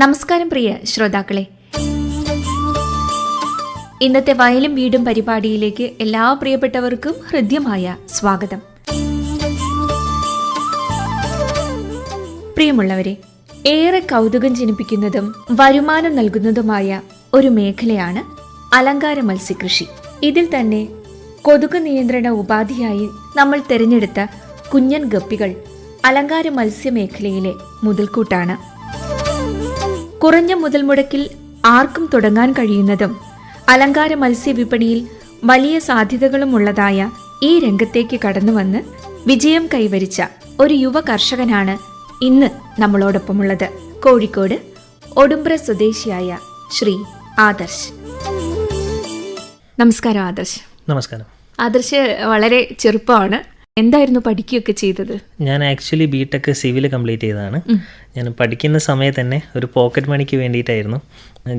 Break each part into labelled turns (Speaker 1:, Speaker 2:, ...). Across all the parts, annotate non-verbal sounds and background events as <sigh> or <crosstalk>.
Speaker 1: നമസ്കാരം പ്രിയ ശ്രോതാക്കളെ. ഇന്നത്തെ വയലും വീടും പരിപാടിയിലേക്ക് എല്ലാ പ്രിയപ്പെട്ടവർക്കും ഹൃദ്യമായ സ്വാഗതം. പ്രിയമുള്ളവരെ ഏറെ കൗതുകം ജനിപ്പിക്കുന്നതും വരുമാനം നൽകുന്നതുമായ ഒരു മേഖലയാണ് അലങ്കാര മത്സ്യകൃഷി. ഇതിൽ തന്നെ കൊതുക് നിയന്ത്രണ ഉപാധിയായി നമ്മൾ തിരഞ്ഞെടുത്ത കുഞ്ഞൻ ഗപ്പികൾ അലങ്കാര മത്സ്യമേഖലയിലെ മുതൽക്കൂട്ടാണ്. കുറഞ്ഞ മുതൽ മുടക്കിൽ ആർക്കും തുടങ്ങാൻ കഴിയുന്നതും അലങ്കാര മത്സ്യ വിപണിയിൽ വലിയ സാധ്യതകളുമുള്ളതായ ഈ രംഗത്തേക്ക് കടന്നുവന്ന് വിജയം കൈവരിച്ച ഒരു യുവ കർഷകനാണ് ഇന്ന് നമ്മളോടൊപ്പമുള്ളത്. കോഴിക്കോട് ഒടുമ്പ്ര സ്വദേശിയായ ശ്രീ ആദർശ്. നമസ്കാരം ആദർശ്.
Speaker 2: നമസ്കാരം.
Speaker 1: ആദർശ് വളരെ ചെറുപ്പമാണ്. എന്തായിരുന്നു പഠിക്കുകയൊക്കെ ചെയ്തത്?
Speaker 2: ഞാൻ actually B tech civil complete ചെയ്തതാണ് ഞാൻ പഠിക്കുന്ന സമയത്ത് തന്നെ ഒരു പോക്കറ്റ് മണിക്ക് വേണ്ടിയിട്ടായിരുന്നു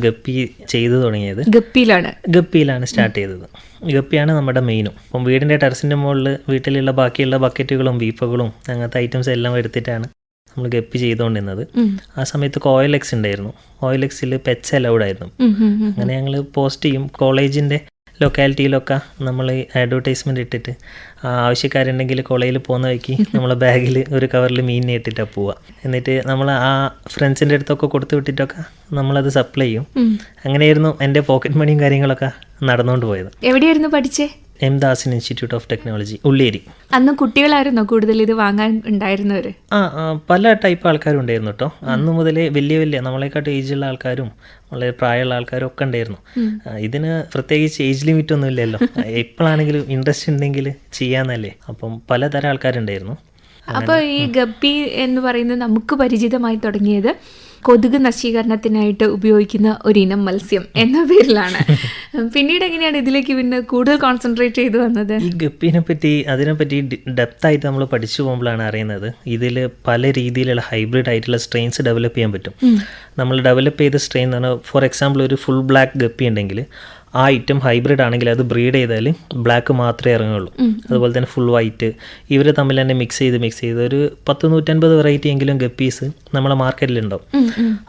Speaker 2: ഗപ്പി ചെയ്തു തുടങ്ങിയത്.
Speaker 1: ഗപ്പിയിലാണ്.
Speaker 2: ഗപ്പിയിലാണ് സ്റ്റാർട്ട് ചെയ്തത്. ഗപ്പിയാണ് നമ്മുടെ മെയിനും അപ്പം വീടിന്റെ ടെറസിന്റെ മുകളിൽ വീട്ടിലുള്ള ബാക്കിയുള്ള ബക്കറ്റുകളും വീപ്പകളും അങ്ങനത്തെ ഐറ്റംസ് എല്ലാം എടുത്തിട്ടാണ് നമ്മൾ ഗപ്പി ചെയ്തുകൊണ്ടിരുന്നത്. ആ സമയത്ത് കോയലെക്സ് ഉണ്ടായിരുന്നു. ഓയിൽ എക്സിൽ പെറ്റ്സ് അലൗഡ് ആയിരുന്നു. അങ്ങനെ ഞങ്ങൾ പോസ്റ്റ് ചെയ്യും. കോളേജിന്റെ ലൊക്കാലിറ്റിയിലൊക്കെ നമ്മൾ അഡ്വർടൈസ്മെന്റ് ഇട്ടിട്ട് ആവശ്യക്കാരുണ്ടെങ്കിൽ കോളേജിൽ പോകുന്ന വഴിക്ക് <laughs> നമ്മൾ ബാഗിൽ ഒരു കവറിൽ മീനിനെ ഇട്ടിട്ടാണ് പോവുക എന്നിട്ട് നമ്മൾ ആ ഫ്രണ്ട്സിന്റെ അടുത്തൊക്കെ കൊടുത്തു വിട്ടിട്ടൊക്കെ നമ്മളത് സപ്ലൈ ചെയ്യും. അങ്ങനെയായിരുന്നു എന്റെ പോക്കറ്റ് മണിയും കാര്യങ്ങളൊക്കെ നടന്നുകൊണ്ട് പോയത്.
Speaker 1: എവിടെയായിരുന്നു പഠിച്ചേ?
Speaker 2: M Dasan institute of technology Ulleri.
Speaker 1: അന്ന് കുട്ടികളായിരുന്നോ കൂടുതൽ ഇത് വാങ്ങാൻ ഉണ്ടായിരുന്നവര്?
Speaker 2: ആ പല ടൈപ്പ് ആൾക്കാരും ഉണ്ടായിരുന്നു കേട്ടോ അന്ന് മുതലേ വലിയ വലിയ നമ്മളെക്കാട്ടും ഏജുള്ള ആൾക്കാരും വളരെ പ്രായമുള്ള ആൾക്കാരും ഒക്കെ ഉണ്ടായിരുന്നു. ഇതിന് പ്രത്യേകിച്ച് ഏജ് ലിമിറ്റ് ഒന്നും ഇല്ലല്ലോ എപ്പോഴാണെങ്കിലും ഇൻട്രസ്റ്റ് ഉണ്ടെങ്കിൽ ചെയ്യാന്നല്ലേ. അപ്പം പലതരം ആൾക്കാരുണ്ടായിരുന്നു.
Speaker 1: അപ്പൊ ഈ ഗപ്പി എന്ന് പറയുന്നത് നമുക്ക് പരിചിതമായി തുടങ്ങിയത് കൊതുക് നശീകരണത്തിനായിട്ട് ഉപയോഗിക്കുന്ന ഒരു ഇനം മത്സ്യം എന്ന പേരിലാണ്. <laughs> പിന്നീട് എങ്ങനെയാണ് ഇതിലേക്ക് പിന്നെ കൂടുതൽ കോൺസെൻട്രേറ്റ് ചെയ്തു വന്നത്?
Speaker 2: ഈ ഗപ്പിനെ പറ്റി അതിനെ പറ്റി ഡെപ്ത് ആയിട്ട് നമ്മൾ പഠിച്ചു പോകുമ്പോഴാണ് അറിയുന്നത്. ഇതിൽ പല രീതിയിലുള്ള ഹൈബ്രിഡ് ആയിട്ടുള്ള സ്ട്രെയിൻസ് ഡെവലപ്പ് ചെയ്യാൻ പറ്റും. നമ്മൾ ഡെവലപ്പ് ചെയ്ത സ്ട്രെയിൻ എന്ന് പറഞ്ഞാൽ ഫോർ എക്സാമ്പിൾ ഒരു ഫുൾ ബ്ലാക്ക് ഗപ്പി ഉണ്ടെങ്കിൽ ആ ഐറ്റം ഹൈബ്രിഡ് ആണെങ്കിൽ അത് ബ്രീഡ് ചെയ്താൽ ബ്ലാക്ക് മാത്രമേ ഇറങ്ങുള്ളൂ അതുപോലെ തന്നെ ഫുൾ വൈറ്റ് ഇവർ തമ്മിൽ തന്നെ മിക്സ് ചെയ്ത് മിക്സ് ചെയ്ത് ഒരു പത്ത് നൂറ്റൻപത് വെറൈറ്റി എങ്കിലും ഗപ്പീസ് നമ്മളെ മാർക്കറ്റിലുണ്ടാവും.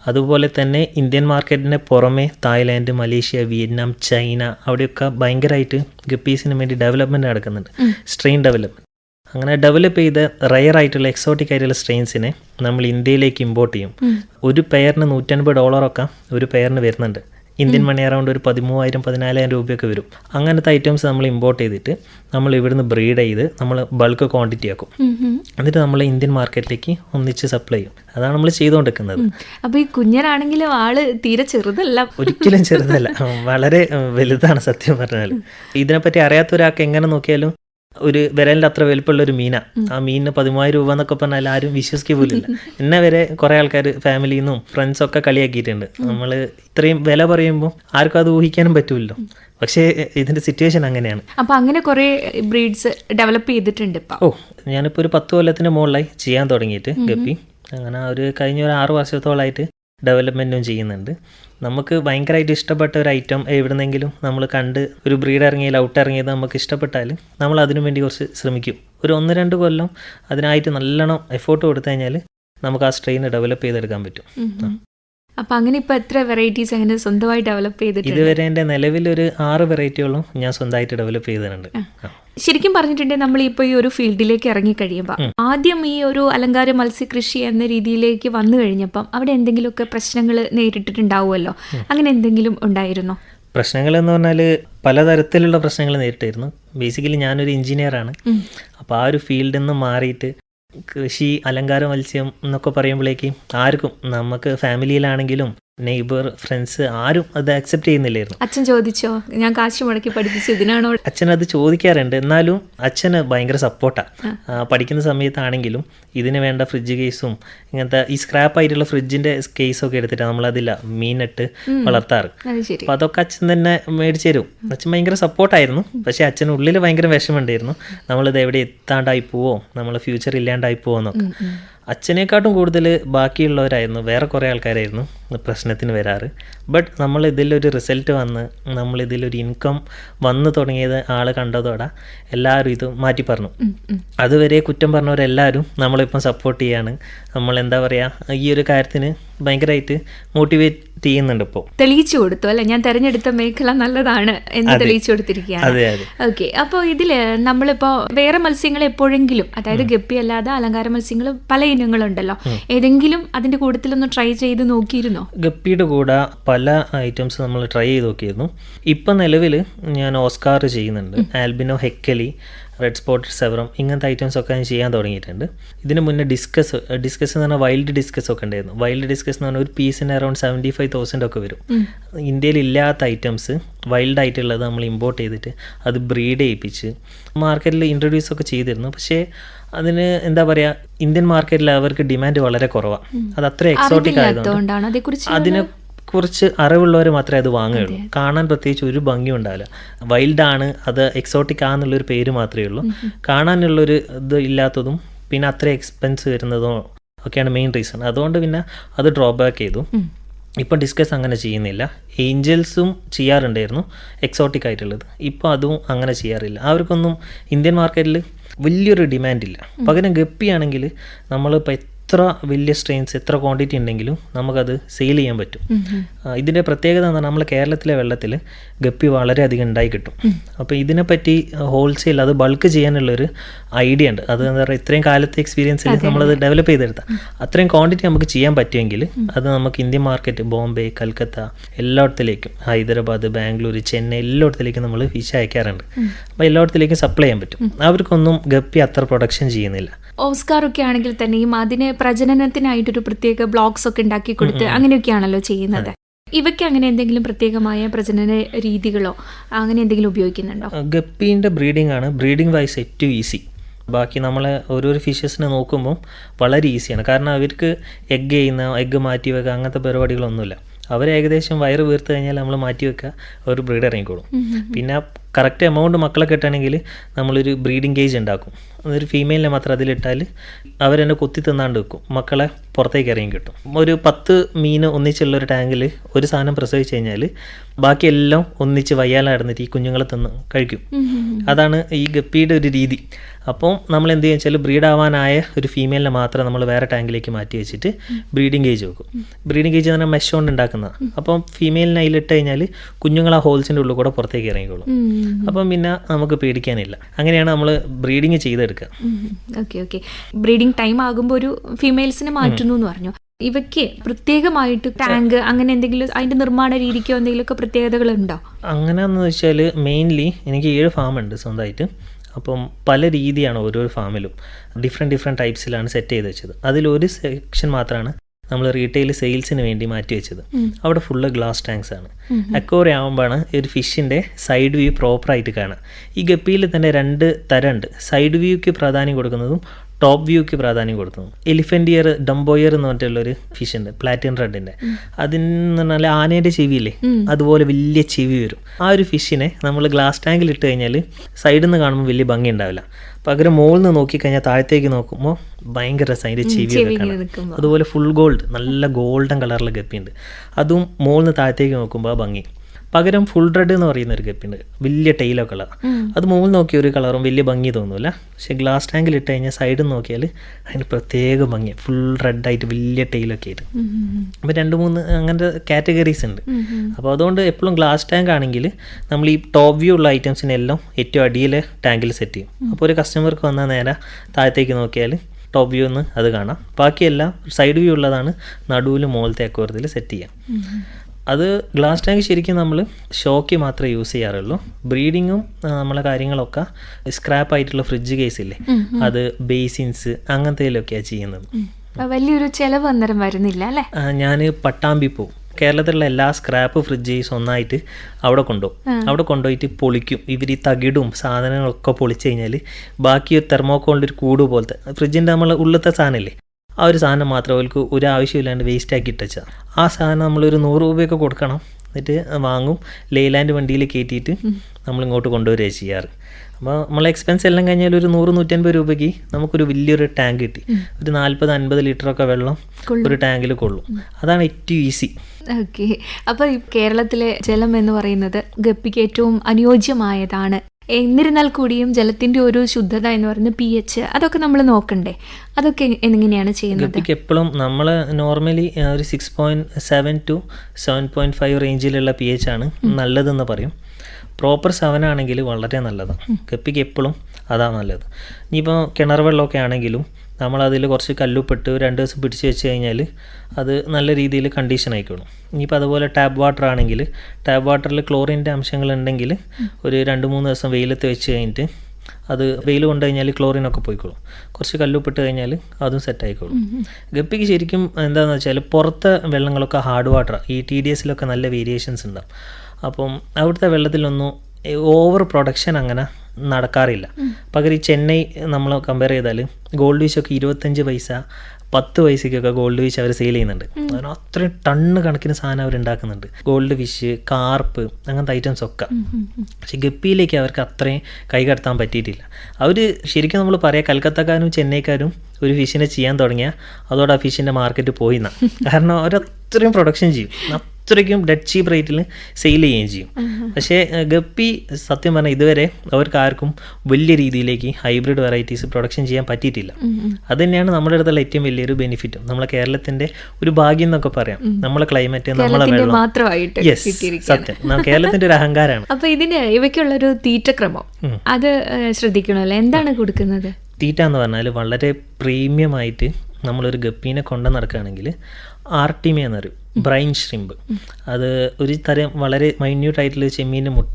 Speaker 2: അതുപോലെ തന്നെ ഇന്ത്യൻ മാർക്കറ്റിന് പുറമെ തായ്ലാൻഡ് മലേഷ്യ വിയറ്റ്നാം ചൈന അവിടെയൊക്കെ ഭയങ്കരമായിട്ട് ഗപ്പീസിന് വേണ്ടി ഡെവലപ്മെന്റ് നടക്കുന്നുണ്ട്. സ്ട്രെയിൻ ഡെവലപ്മെന്റ് അങ്ങനെ ഡെവലപ്പ് ചെയ്ത റയർ ആയിട്ടുള്ള എക്സോട്ടിക് ആയിട്ടുള്ള സ്ട്രെയിൻസിനെ നമ്മൾ ഇന്ത്യയിലേക്ക് ഇമ്പോർട്ട് ചെയ്യും. ഒരു പെയറിന് നൂറ്റൻപത് ഡോളറൊക്കെ ഒരു പെയറിന് വരുന്നുണ്ട്. ഇന്ത്യൻ മണി അറൗണ്ട് ഒരു പതിമൂവായിരം പതിനാലായിരം രൂപയൊക്കെ വരും. അങ്ങനത്തെ ഐറ്റംസ് നമ്മൾ ഇമ്പോർട്ട് ചെയ്തിട്ട് നമ്മൾ ഇവിടുന്ന് ബ്രീഡ് ചെയ്ത് നമ്മൾ ബൾക്ക് ക്വാണ്ടിറ്റി ആക്കും. എന്നിട്ട് നമ്മൾ ഇന്ത്യൻ മാർക്കറ്റിലേക്ക് ഒന്നിച്ച് സപ്ലൈ ചെയ്യും. അതാണ് നമ്മൾ ചെയ്തുകൊണ്ടിരിക്കുന്നത്.
Speaker 1: അപ്പൊ ഈ കുഞ്ഞനാണെങ്കിലും ആൾ തീരെ ചെറുതല്ല.
Speaker 2: ഒരിക്കലും ചെറുതല്ല. വളരെ വലുതാണ് സത്യം പറഞ്ഞാൽ ഇതിനെപ്പറ്റി അറിയാത്ത ഒരാൾക്ക് എങ്ങനെ നോക്കിയാലും ഒരു വിരലിന്റെ അത്ര വലുപ്പമുള്ള ഒരു മീന. ആ മീനിന് പതിമൂവായിരം രൂപ എന്നൊക്കെ പറഞ്ഞാൽ ആരും വിശ്വസിക്കുക പോലില്ല എന്നെ വരെ കുറെ ആൾക്കാർ ഫാമിലിയിൽ നിന്നും ഫ്രണ്ട്സ് ഒക്കെ കളിയാക്കിയിട്ടുണ്ട്. നമ്മൾ ഇത്രയും വില പറയുമ്പോൾ ആർക്കും അത് ഊഹിക്കാനും പറ്റുമല്ലോ പക്ഷേ ഇതിന്റെ സിറ്റുവേഷൻ അങ്ങനെയാണ്.
Speaker 1: അപ്പൊ അങ്ങനെ കുറെ ബ്രീഡ്സ് ഡെവലപ്പ് ചെയ്തിട്ടുണ്ട് ഇപ്പൊ.
Speaker 2: ഓ ഞാനിപ്പോൾ ഒരു പത്ത് കൊല്ലത്തിന് മുകളിലായി ചെയ്യാൻ തുടങ്ങിയിട്ട് ഗപ്പി. അങ്ങനെ ഒരു കഴിഞ്ഞ ഒരു ആറ് വർഷത്തോളായിട്ട് ഡെവലപ്മെന്റും ചെയ്യുന്നുണ്ട്. നമുക്ക് ഭയങ്കരമായിട്ട് ഇഷ്ടപ്പെട്ട ഒരു ഐറ്റം എവിടുന്നെങ്കിലും നമ്മൾ കണ്ട് ഒരു ബ്രീഡ് ഇറങ്ങിയാൽ ഔട്ട് ഇറങ്ങിയത് നമുക്ക് ഇഷ്ടപ്പെട്ടാൽ നമ്മൾ അതിനു വേണ്ടി കുറച്ച് ശ്രമിക്കും ഒരു ഒന്ന് രണ്ട് കൊല്ലം അതിനായിട്ട് നല്ലോണം എഫേർട്ട് കൊടുത്തു കഴിഞ്ഞാൽ നമുക്ക് ആ സ്ട്രെയിൻ ഡെവലപ്പ് ചെയ്തെടുക്കാൻ പറ്റും.
Speaker 1: അപ്പൊ അങ്ങനെ ഇപ്പൊ എത്ര വെറൈറ്റീസ് അങ്ങനെ സ്വന്തമായി ഡെവലപ്പ് ചെയ്തിട്ടുണ്ട്?
Speaker 2: ഇതുവരെ എന്റെ നിലവിൽ ഒരു ആറ് വെറൈറ്റികളും ഞാൻ സ്വന്തമായിട്ട് ഡെവലപ്പ് ചെയ്തിട്ടുണ്ട്.
Speaker 1: ശരിക്കും പറഞ്ഞിട്ടുണ്ടെങ്കിൽ നമ്മൾ ഇപ്പോൾ ഈ ഒരു ഫീൽഡിലേക്ക് ഇറങ്ങി കഴിയുമ്പോൾ ആദ്യം ഈ ഒരു അലങ്കാര മത്സ്യകൃഷി എന്ന രീതിയിലേക്ക് വന്നു കഴിഞ്ഞപ്പം അവിടെ എന്തെങ്കിലുമൊക്കെ പ്രശ്നങ്ങൾ നേരിട്ടിട്ടുണ്ടാവുമല്ലോ? അങ്ങനെ എന്തെങ്കിലും ഉണ്ടായിരുന്നോ?
Speaker 2: പ്രശ്നങ്ങൾ എന്ന് പറഞ്ഞാൽ പലതരത്തിലുള്ള പ്രശ്നങ്ങൾ നേരിട്ടായിരുന്നു ബേസിക്കലി ഞാനൊരു എഞ്ചിനീയറാണ് അപ്പോൾ ആ ഒരു ഫീൽഡിൽ നിന്ന് മാറിയിട്ട് കൃഷി അലങ്കാര മത്സ്യം എന്നൊക്കെ പറയുമ്പോഴേക്കും ആർക്കും നമുക്ക് ഫാമിലിയിലാണെങ്കിലും നെയ്ബർ ഫ്രണ്ട്സ് ആരും അത് അക്സെപ്റ്റ് ചെയ്യുന്നില്ലായിരുന്നു.
Speaker 1: അച്ഛൻ ചോദിച്ചോ? ഞാൻ കാശ് മുടക്കി പഠിപ്പിച്ചു ഇതിനാണോ?
Speaker 2: അച്ഛൻ അത് ചോദിക്കാറുണ്ട്. എന്നാലും അച്ഛന് ഭയങ്കര സപ്പോർട്ടാണ് പഠിക്കുന്ന സമയത്താണെങ്കിലും ഇതിന് വേണ്ട ഫ്രിഡ്ജ് കേസും ഇങ്ങനത്തെ ഈ സ്ക്രാപ്പ് ആയിട്ടുള്ള ഫ്രിഡ്ജിന്റെ കേസൊക്കെ എടുത്തിട്ട് നമ്മളതില്ല മീനിട്ട് വളർത്താറ്. അപ്പോൾ അതൊക്കെ അച്ഛൻ തന്നെ മേടിച്ചു തരും. അച്ഛൻ ഭയങ്കര സപ്പോർട്ടായിരുന്നു പക്ഷേ അച്ഛൻ ഉള്ളിൽ ഭയങ്കര വിഷമമുണ്ടായിരുന്നു. നമ്മളിത് എവിടെ എത്താണ്ടായി പോവോ? നമ്മൾ ഫ്യൂച്ചർ ഇല്ലാണ്ടായി പോവെന്നൊക്കെ അച്ഛനെക്കാട്ടും കൂടുതൽ ബാക്കിയുള്ളവരായിരുന്നു. വേറെ കുറേ ആൾക്കാരായിരുന്നു പ്രശ്നത്തിന് വരാറ്. ബട്ട് നമ്മൾ ഇതിലൊരു റിസൾട്ട് വന്ന് നമ്മൾ ഇതിലൊരു ഇൻകം വന്നു തുടങ്ങിയത് ആൾ കണ്ടതോടെ എല്ലാവരും ഇത് മാറ്റി പറഞ്ഞു. അതുവരെ കുറ്റം പറഞ്ഞവരെല്ലാവരും നമ്മളിപ്പം സപ്പോർട്ട് ചെയ്യാണ്. നമ്മൾ എന്താ പറയുക ഈ ഒരു കാര്യത്തിന് ഭയങ്കരമായിട്ട് മോട്ടിവേറ്റ് ചെയ്യുന്നുണ്ട് ഇപ്പോൾ
Speaker 1: തെളിയിച്ചു കൊടുത്തു അല്ലെ? ഞാൻ തെരഞ്ഞെടുത്ത മേഖല നല്ലതാണ് എന്ന് തെളിയിച്ചു കൊടുത്തിരിക്കുകയാണ്. ഓക്കെ. അപ്പോൾ ഇതിൽ നമ്മളിപ്പോ വേറെ മത്സ്യങ്ങൾ എപ്പോഴെങ്കിലും അതായത് ഗപ്പി അല്ലാതെ അലങ്കാര മത്സ്യങ്ങൾ പല ഇനങ്ങളുണ്ടല്ലോ. ഏതെങ്കിലും അതിന്റെ കൂട്ടത്തിലൊന്ന് ട്രൈ ചെയ്ത് നോക്കിയിരുന്നോ?
Speaker 2: ഗപ്പിയുടെ കൂടെ പല ഐറ്റംസ് നമ്മൾ ട്രൈ ചെയ്ത് നോക്കിയിരുന്നു. ഇപ്പം നിലവിൽ ഞാൻ ഓസ്കാർ ചെയ്യുന്നുണ്ട്. Albino heckeli red spot severum ഇങ്ങനത്തെ ഐറ്റംസ് ഒക്കെ ഞാൻ ചെയ്യാൻ തുടങ്ങിയിട്ടുണ്ട്. ഇതിന് മുന്നേ ഡിസ്കസ് ഡിസ്കസ് എന്ന് പറഞ്ഞാൽ വൈൽഡ് ഡിസ്കസ് ഒക്കെ ഉണ്ടായിരുന്നു. വൈൽഡ് ഡിസ്കസ് എന്ന് പറഞ്ഞാൽ ഒരു പീസിന് അറൗണ്ട് സെവന്റി ഫൈവ് തൗസൻഡ് ഒക്കെ വരും. ഇന്ത്യയിൽ ഇല്ലാത്ത ഐറ്റംസ് വൈൽഡ് ആയിട്ടുള്ളത് നമ്മൾ ഇമ്പോർട്ട് ചെയ്തിട്ട് അത് ബ്രീഡ് ചെയ്യിപ്പിച്ച് മാർക്കറ്റിൽ ഇൻട്രൊഡ്യൂസ് ഒക്കെ ചെയ്തിരുന്നു. പക്ഷേ അതിന് എന്താ പറയുക ഇന്ത്യൻ മാർക്കറ്റിൽ അവർക്ക് ഡിമാൻഡ് വളരെ കുറവാണ് അത് അത്ര എക്സോട്ടിക് ആയതുകൊണ്ട്
Speaker 1: അതുകൊണ്ടാണ്
Speaker 2: അതിനെ കുറിച്ച് അറിവുള്ളവർ മാത്രമേ അത് വാങ്ങുകയുള്ളൂ. കാണാൻ പ്രത്യേകിച്ച് ഒരു ഭംഗി ഉണ്ടാവില്ല. വൈൽഡാണ് അത് എക്സോട്ടിക് ആന്നുള്ളൊരു പേര് മാത്രമേ ഉള്ളൂ. കാണാനുള്ളൊരു ഇത് ഇല്ലാത്തതും പിന്നെ അത്ര എക്സ്പെൻസ് വരുന്നതും ഒക്കെയാണ് മെയിൻ റീസൺ അതുകൊണ്ട് പിന്നെ അത് ഡ്രോബാക്ക് ചെയ്തു. ഇപ്പം ഡിസ്കസ് അങ്ങനെ ചെയ്യുന്നില്ല. ഏഞ്ചൽസും ചെയ്യാറുണ്ടായിരുന്നു എക്സോട്ടിക് ആയിട്ടുള്ളത്. ഇപ്പോൾ അതും അങ്ങനെ ചെയ്യാറില്ല. അവർക്കൊന്നും ഇന്ത്യൻ മാർക്കറ്റിൽ വലിയൊരു ഡിമാൻഡില്ല പകരം ഗപ്പിയാണെങ്കിൽ നമ്മളിപ്പോൾ എത്ര വലിയ സ്ട്രെയിൻസ് എത്ര ക്വാണ്ടിറ്റി ഉണ്ടെങ്കിലും നമുക്കത് സെയിൽ ചെയ്യാൻ പറ്റും. ഇതിന്റെ പ്രത്യേകത എന്ന് പറഞ്ഞാൽ നമ്മൾ കേരളത്തിലെ വെള്ളത്തിൽ ഗപ്പി വളരെയധികം ഉണ്ടായി കിട്ടും. അപ്പോൾ ഇതിനെപ്പറ്റി ഹോൾസെയിൽ അത് ബൾക്ക് ചെയ്യാനുള്ളൊരു ഐഡിയ ഉണ്ട്. അത് എന്താ പറയുക ഇത്രയും കാലത്തെ എക്സ്പീരിയൻസിൽ നമ്മളത് ഡെവലപ്പ് ചെയ്തെടുത്താൽ അത്രയും ക്വാണ്ടിറ്റി നമുക്ക് ചെയ്യാൻ പറ്റുമെങ്കിൽ അത് നമുക്ക് ഇന്ത്യൻ മാർക്കറ്റ് ബോംബെ കൽക്കത്ത എല്ലായിടത്തിലേക്കും ഹൈദരാബാദ് ബാംഗ്ലൂർ ചെന്നൈ എല്ലായിടത്തിലേക്കും നമ്മൾ ഫിഷ് അയക്കാറുണ്ട്. അപ്പോൾ എല്ലായിടത്തിലേക്കും സപ്ലൈ ചെയ്യാൻ പറ്റും. അവർക്കൊന്നും ഗപ്പി അത്ര പ്രൊഡക്ഷൻ ചെയ്യുന്നില്ല.
Speaker 1: ഓസ്കാർ ഒക്കെ ആണെങ്കിൽ തന്നെയും അതിന് പ്രജനനത്തിനായിട്ടൊരു പ്രത്യേക ബ്ലോഗ്സ് ഒക്കെ ഉണ്ടാക്കി കൊടുത്ത് അങ്ങനെയൊക്കെയാണല്ലോ ചെയ്യുന്നത്. ഇവയ്ക്ക് അങ്ങനെ എന്തെങ്കിലും പ്രത്യേകമായ പ്രജനന രീതികളോ അങ്ങനെ എന്തെങ്കിലും ഉപയോഗിക്കുന്നുണ്ടോ?
Speaker 2: ഗപ്പീന്റെ ബ്രീഡിംഗ് ആണ്. ബ്രീഡിംഗ് വൈസ് ഏറ്റവും ഈസി. ബാക്കി നമ്മളെ ഓരോരോ ഫിഷസിനെ നോക്കുമ്പോൾ വളരെ ഈസിയാണ്. കാരണം അവർക്ക് എഗ്ഗ് ചെയ്യുന്ന എഗ്ഗ് മാറ്റി വെക്കുക അങ്ങനത്തെ പരിപാടികളൊന്നുമില്ല. അവർ ഏകദേശം വയറ് വീർത്ത് കഴിഞ്ഞാൽ നമ്മൾ മാറ്റി വെക്കുക ഒരു ബ്രീഡ് ഇറങ്ങിക്കോളും. പിന്നെ കറക്റ്റ് എമൗണ്ട് മക്കളെ കിട്ടണമെങ്കിൽ നമ്മളൊരു ബ്രീഡിങ് കേജ് ഉണ്ടാക്കും. അതൊരു ഫീമെയിലിനെ മാത്രം അതിലിട്ടാൽ അവരെന്നെ കൊത്തി തിന്നാണ്ട് വെക്കും. മക്കളെ പുറത്തേക്ക് ഇറങ്ങി കിട്ടും. ഒരു പത്ത് മീൻ ഒന്നിച്ചുള്ള ഒരു ടാങ്കിൽ ഒരു സാധനം പ്രസവിച്ച് കഴിഞ്ഞാൽ ബാക്കിയെല്ലാം ഒന്നിച്ച് വയ്യാലായിരുന്നിട്ട് ഈ കുഞ്ഞുങ്ങളെ തിന്ന് കഴിക്കും. അതാണ് ഈ ഗപ്പിയുടെ ഒരു രീതി. അപ്പോൾ നമ്മൾ എന്ത് ചെയ്യുക വെച്ചാൽ ബ്രീഡ് ആവാനായ ഒരു ഫീമെയിലിനെ മാത്രം നമ്മൾ വേറെ ടാങ്കിലേക്ക് മാറ്റി വെച്ചിട്ട് ബ്രീഡിംഗ് കേജ് വെക്കും. ബ്രീഡിംഗ് കേജ് എന്ന് പറഞ്ഞാൽ മെഷ് കൊണ്ട് ഉണ്ടാക്കുന്നതാണ്. അപ്പം ഫീമെയിലിനെ അതിലിട്ട് കഴിഞ്ഞാൽ കുഞ്ഞുങ്ങൾ ആ ഹോൾസിന്റെ ഉള്ളിൽ കൂടെ പുറത്തേക്ക് ഇറങ്ങിക്കോളും. അപ്പം പിന്നെ നമുക്ക് പേടിക്കാനില്ല. അങ്ങനെയാണ് നമ്മൾ ബ്രീഡിങ് ചെയ്തെടുക്കുക.
Speaker 1: Okay okay. ബ്രീഡിംഗ് ടൈം ആകുമ്പോൾ ഒരു ഫീമെയിൽസിനെ മാറ്റുന്നു എന്ന് പറഞ്ഞു. ഇവയ്ക്ക് പ്രത്യേകമായിട്ട് ടാങ്ക് അങ്ങനെ എന്തെങ്കിലും അതിന്റെ നിർമ്മാണ രീതിക്കോ എന്തെങ്കിലുമൊക്കെ പ്രത്യേകതകളുണ്ടോ?
Speaker 2: അങ്ങനെയെന്ന് വെച്ചാൽ മെയിൻലി എനിക്ക് ഏഴ് ഫാം ഉണ്ട് സ്വന്തമായിട്ട്. അപ്പം പല രീതിയാണ് ഓരോ ഫാമിലും. ഡിഫറെന്റ് ഡിഫറെന്റ് ടൈപ്സിലാണ് സെറ്റ് ചെയ്ത് വെച്ചത്. അതിലൊരു സെക്ഷൻ മാത്രമാണ് നമ്മൾ റീറ്റെയിൽ സെയിൽസിന് വേണ്ടി മാറ്റി വെച്ചത്. അവിടെ ഫുള്ള് ഗ്ലാസ് ടാങ്ക്സ് ആണ്. അക്വറി ആകുമ്പോഴാണ് ഒരു ഫിഷിന്റെ സൈഡ് വ്യൂ പ്രോപ്പറായിട്ട് കാണുക. ഈ ഗപ്പിയിൽ തന്നെ രണ്ട് തരമുണ്ട് സൈഡ് വ്യൂക്ക് പ്രാധാന്യം കൊടുക്കുന്നതും ടോപ്പ് വ്യൂക്ക് പ്രാധാന്യം കൊടുത്തു. എലിഫന്റ് ഇയർ ഡംബോയർ എന്ന് പറഞ്ഞിട്ടുള്ളൊരു ഫിഷ് ഉണ്ട്. പ്ലാറ്റിൻ റെഡിന്റെ അതിന് പറഞ്ഞാൽ ആനയുടെ ചെവിയില്ലേ? അതുപോലെ വലിയ ചെവി വരും. ആ ഒരു ഫിഷിനെ നമ്മൾ ഗ്ലാസ് ടാങ്കിൽ ഇട്ട് കഴിഞ്ഞാൽ സൈഡിൽ നിന്ന് കാണുമ്പോൾ വലിയ ഭംഗി ഉണ്ടാവില്ല. പകരം മുകളിൽ നിന്ന് നോക്കിക്കഴിഞ്ഞാൽ താഴത്തേക്ക് നോക്കുമ്പോൾ ഭയങ്കര രസം അതിന്റെ ചെവിയൊക്കെ കാണാം അതുപോലെ ഫുൾ ഗോൾഡ് നല്ല ഗോൾഡൻ കളറിലെ ഗപ്പിയുണ്ട്. അതും മുകളിൽ നിന്ന് താഴത്തേക്ക് നോക്കുമ്പോൾ ആ ഭംഗി. പകരം ഫുൾ റെഡ് എന്ന് പറയുന്ന ഒരു കപ്പുണ്ട് വലിയ ടൈലോ കളർ അത് മുകളിൽ നോക്കിയ ഒരു കളറും വലിയ ഭംഗി തോന്നില്ല പക്ഷേ ഗ്ലാസ് ടാങ്കിൽ ഇട്ട് കഴിഞ്ഞാൽ സൈഡിൽ നോക്കിയാൽ അതിന് പ്രത്യേക ഭംഗി. ഫുൾ റെഡായിട്ട് വലിയ ടൈലൊക്കെ ആയിട്ട്. അപ്പോൾ രണ്ട് മൂന്ന് അങ്ങനത്തെ കാറ്റഗറീസ് ഉണ്ട്. അപ്പോൾ അതുകൊണ്ട് എപ്പോഴും ഗ്ലാസ് ടാങ്ക് ആണെങ്കിൽ നമ്മൾ ഈ ടോപ്പ് വ്യൂ ഉള്ള ഐറ്റംസിനെല്ലാം ഏറ്റവും അടിയിലെ ടാങ്കിൽ സെറ്റ് ചെയ്യും. അപ്പോൾ ഒരു കസ്റ്റമർക്ക് വന്നാൽ നേരെ താഴത്തേക്ക് നോക്കിയാൽ ടോപ്പ് വ്യൂ എന്ന് അത് കാണാം. ബാക്കിയെല്ലാം സൈഡ് വ്യൂ ഉള്ളതാണ് നടുവിൽ മുകളിലത്തെ അക്വറത്തിൽ സെറ്റ് ചെയ്യാം. അത് ഗ്ലാസ് ടാങ്ക് ശരിക്കും നമ്മൾ ഷോക്ക് മാത്രമേ യൂസ് ചെയ്യാറുള്ളൂ. ബ്രീഡിങ്ങും നമ്മളെ കാര്യങ്ങളൊക്കെ സ്ക്രാപ്പ് ആയിട്ടുള്ള ഫ്രിഡ്ജ് കേസില്ലേ അത് ബേസിൻസ് അങ്ങനത്തേലൊക്കെയാണ് ചെയ്യുന്നത്.
Speaker 1: വലിയൊരു ചെലവ് അന്നേരം വരുന്നില്ല അല്ലേ?
Speaker 2: ഞാൻ പട്ടാമ്പി പോവും. കേരളത്തിലുള്ള എല്ലാ സ്ക്രാപ്പ് ഫ്രിഡ്ജേഴ്സ് ഒന്നായിട്ട് അവിടെ കൊണ്ടുപോകും. അവിടെ കൊണ്ടുപോയിട്ട് പൊളിക്കും. ഇവർ ഈ തകിടും സാധനങ്ങളൊക്കെ പൊളിച്ചു കഴിഞ്ഞാൽ ബാക്കി തെർമോക്കോളിന്റെ ഒരു കൂട് പോലത്തെ ഫ്രിഡ്ജിന്റെ നമ്മൾ ഉള്ളത്തെ സാധനമില്ലേ? ആ ഒരു സാധനം മാത്രം അവർക്ക് ഒരു ആവശ്യമില്ലാണ്ട് വേസ്റ്റ് ആക്കി ഇട്ടച്ചാൽ ആ സാധനം നമ്മളൊരു നൂറ് രൂപയൊക്കെ കൊടുക്കണം. എന്നിട്ട് വാങ്ങും. ലെയ്ലാൻഡ് വണ്ടിയിൽ കയറ്റിയിട്ട് നമ്മൾ ഇങ്ങോട്ട് കൊണ്ടുവരിക ചെയ്യാറ്. അപ്പോൾ നമ്മളെ എക്സ്പെൻസ് എല്ലാം കഴിഞ്ഞാൽ ഒരു നൂറ് നൂറ്റൻപത് രൂപയ്ക്ക് നമുക്കൊരു വലിയൊരു ടാങ്ക് കിട്ടി. ഒരു നാൽപ്പത് അൻപത് ലിറ്ററൊക്കെ വെള്ളം ഒരു ടാങ്കിൽ കൊള്ളും. അതാണ് ഏറ്റവും ഈസി
Speaker 1: ഓക്കെ അപ്പോൾ കേരളത്തിലെ ജലം എന്ന് പറയുന്നത് ഗപ്പിക്ക് ഏറ്റവും അനുയോജ്യമായതാണ്. എന്നിരുന്നാൽ കൂടിയും ജലത്തിന്റെ ഒരു ശുദ്ധത എന്ന് പറയുന്നത് പി എച്ച് അതൊക്കെ നമ്മൾ നോക്കണ്ടേ? അതൊക്കെ എങ്ങനെയാണ് ചെയ്യുന്നത്?
Speaker 2: ഗപ്പിക്ക് എപ്പോഴും നമ്മൾ നോർമലി ഒരു six point seven to seven point five റേഞ്ചിലുള്ള P H ആണ് നല്ലതെന്ന് പറയും. പ്രോപ്പർ സെവൻ ആണെങ്കിൽ വളരെ നല്ലതാണ് ഗപ്പിക്ക് എപ്പോഴും അതാണ് നല്ലത്. ഇനിയിപ്പോൾ കിണർ വെള്ളമൊക്കെ ആണെങ്കിലും നമ്മളതിൽ കുറച്ച് കല്ലുപ്പിട്ട് രണ്ട് ദിവസം പിടിച്ച് വെച്ച് കഴിഞ്ഞാൽ അത് നല്ല രീതിയിൽ കണ്ടീഷൻ ആയിക്കോളും. ഇനിയിപ്പോൾ അതുപോലെ ടാപ്പ് വാട്ടർ ആണെങ്കിൽ ടാപ്പ് വാട്ടറിൽ ക്ലോറിന്റെ അംശങ്ങളുണ്ടെങ്കിൽ ഒരു രണ്ട് മൂന്ന് ദിവസം വെയിലത്ത് വെച്ച് കഴിഞ്ഞിട്ട് അത് വെയിൽ കൊണ്ടു കഴിഞ്ഞാൽ ക്ലോറിനൊക്കെ പോയിക്കോളും. കുറച്ച് കല്ലുപ്പിട്ട് കഴിഞ്ഞാൽ അതും സെറ്റ് ആയിക്കോളും. ഗപ്പിക്ക് ശരിക്കും എന്താണെന്ന് വെച്ചാൽ പുറത്തെ വെള്ളങ്ങളൊക്കെ ഹാർഡ് വാട്ടർ ഈ ടി ഡി എസിലൊക്കെ നല്ല വേരിയേഷൻസ് ഉണ്ടാവും. അപ്പം അവിടുത്തെ വെള്ളത്തിലൊന്നും ഓവർ പ്രൊഡക്ഷൻ അങ്ങനെ നടക്കാറില്ല. പകരം ഈ ചെന്നൈ നമ്മൾ കമ്പയർ ചെയ്താൽ ഗോൾഡ് വീശൊക്കെ ഇരുപത്തഞ്ച് പൈസ പത്ത് പൈസയ്ക്കൊക്കെ ഗോൾഡ് ഫിഷ് അവർ സെയിൽ ചെയ്യുന്നുണ്ട്. അതിന് അത്രയും ടണ്ണ് കണക്കിന് സാധനം അവർ ഉണ്ടാക്കുന്നുണ്ട്. ഗോൾഡ് ഫിഷ് കാർപ്പ് അങ്ങനത്തെ ഐറ്റംസ് ഒക്കെ. പക്ഷെ ഗപ്പിയിലേക്ക് അവർക്ക് അത്രയും കൈ കടത്താൻ പറ്റിയിട്ടില്ല. അവർ ശരിക്കും നമ്മൾ പറയാം കൽക്കത്തക്കാരും ചെന്നൈക്കാരും ഒരു ഫിഷിനെ ചെയ്യാൻ തുടങ്ങിയാൽ അതോടെ ആ ഫിഷിന്റെ മാർക്കറ്റ് പോയിന്നാണ് കാരണം അവരത്രയും പ്രൊഡക്ഷൻ ചെയ്യും. അത്രയ്ക്കും ഡെഡ് ചീപ്പ് റേറ്റിൽ സെയിൽ ചെയ്യുകയും ചെയ്യും. പക്ഷേ ഗപ്പി സത്യം പറഞ്ഞാൽ ഇതുവരെ അവർക്ക് ആർക്കും വലിയ രീതിയിലേക്ക് ഹൈബ്രിഡ് വെറൈറ്റീസ് പ്രൊഡക്ഷൻ ചെയ്യാൻ പറ്റിയിട്ടില്ല. അത് തന്നെയാണ് നമ്മുടെ അടുത്തുള്ള ഏറ്റവും വലിയൊരു ബെനിഫിറ്റും നമ്മളെ കേരളത്തിന്റെ ഒരു ഭാഗ്യം എന്നൊക്കെ പറയാം. നമ്മളെ ക്ലൈമറ്റ് നമ്മളെ
Speaker 1: കേരളത്തിന്റെ
Speaker 2: വെള്ളം.
Speaker 1: മാത്രമായിട്ട്
Speaker 2: യെസ് സത്യം. കേരളത്തിന്റെ ഒരു അഹങ്കാരമാണ്
Speaker 1: അപ്പൊ ഇതിന് ഇവയ്ക്കുള്ള ഒരു തീറ്റക്രമം അത് ശ്രദ്ധിക്കണമല്ലോ? എന്താണ് കൊടുക്കുന്നത്?
Speaker 2: തീറ്റ എന്ന് പറഞ്ഞാൽ വളരെ പ്രീമിയം ആയിട്ട് നമ്മളൊരു ഗപ്പീനെ കൊണ്ടു നടക്കുകയാണെങ്കിൽ ആർട്ടിമ എന്ന് പറയും. Brine shrimp. അത് ഒരു തരം വളരെ മൈന്യൂട്ട് ആയിട്ടുള്ള ചെമ്മീൻ മുട്ട.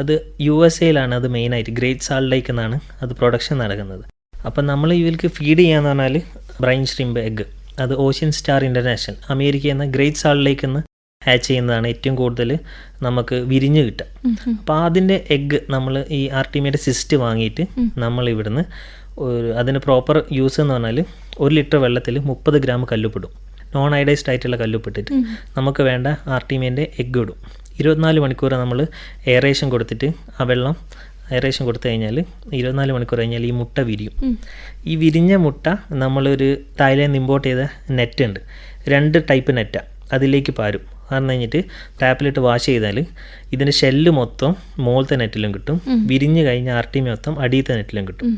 Speaker 2: അത് യു എസ് എയിലാണ് അത് മെയിനായിട്ട് ഗ്രേറ്റ് സാൾട്ട് ലേക്ക് എന്നാണ് അത് പ്രൊഡക്ഷൻ നടക്കുന്നത്. അപ്പം നമ്മൾ ഇവർക്ക് ഫീഡ് ചെയ്യാന്ന് പറഞ്ഞാൽ ബ്രൈൻ ഷ്രിമ്പ് എഗ്ഗ് അത് ഓഷ്യൻ സ്റ്റാർ ഇന്റർനാഷണൽ അമേരിക്ക എന്ന ഗ്രേറ്റ് സാൾട്ട് ലേക്ക് എന്ന് ഹാച്ച് ചെയ്യുന്നതാണ് ഏറ്റവും കൂടുതൽ നമുക്ക് വിരിഞ്ഞ് കിട്ടുക. അപ്പോൾ അതിന്റെ എഗ്ഗ് നമ്മൾ ഈ ആർട്ടിമയുടെ സിസ്റ്റ് വാങ്ങിയിട്ട് നമ്മൾ ഇവിടുന്ന് ഒരു അതിന് പ്രോപ്പർ യൂസ് എന്ന് പറഞ്ഞാൽ ഒരു ലിറ്റർ വെള്ളത്തിൽ മുപ്പത് ഗ്രാം കല്ലുപ്പിടും. നോൺ അയഡൈസ്ഡ് ആയിട്ടുള്ള കല്ലുപ്പിട്ടിട്ട് നമുക്ക് വേണ്ട ആർട്ടിമേന്റെ എഗ്ഗ് ഇടും. ഇരുപത്തിനാല് മണിക്കൂർ നമ്മൾ എയറേഷൻ കൊടുത്തിട്ട് ആ വെള്ളം എയറേഷൻ കൊടുത്തു കഴിഞ്ഞാൽ ഇരുപത്തിനാല് മണിക്കൂർ കഴിഞ്ഞാൽ ഈ മുട്ട വിരിയും. ഈ വിരിഞ്ഞ മുട്ട നമ്മളൊരു തായ്ലാൻഡ് ഇമ്പോർട്ട് ചെയ്ത നെറ്റ് ഉണ്ട്. രണ്ട് ടൈപ്പ് നെറ്റാണ് അതിലേക്ക് പാരും. കാരണം കഴിഞ്ഞിട്ട് ടാപ്പിലിട്ട് വാഷ് ചെയ്താൽ ഇതിന്റെ ഷെല്ല് മൊത്തം മോളത്തെ നെറ്റിലും കിട്ടും. വിരിഞ്ഞ് കഴിഞ്ഞ ആർട്ടിമി മൊത്തം അടിയത്തെ നെറ്റിലും കിട്ടും.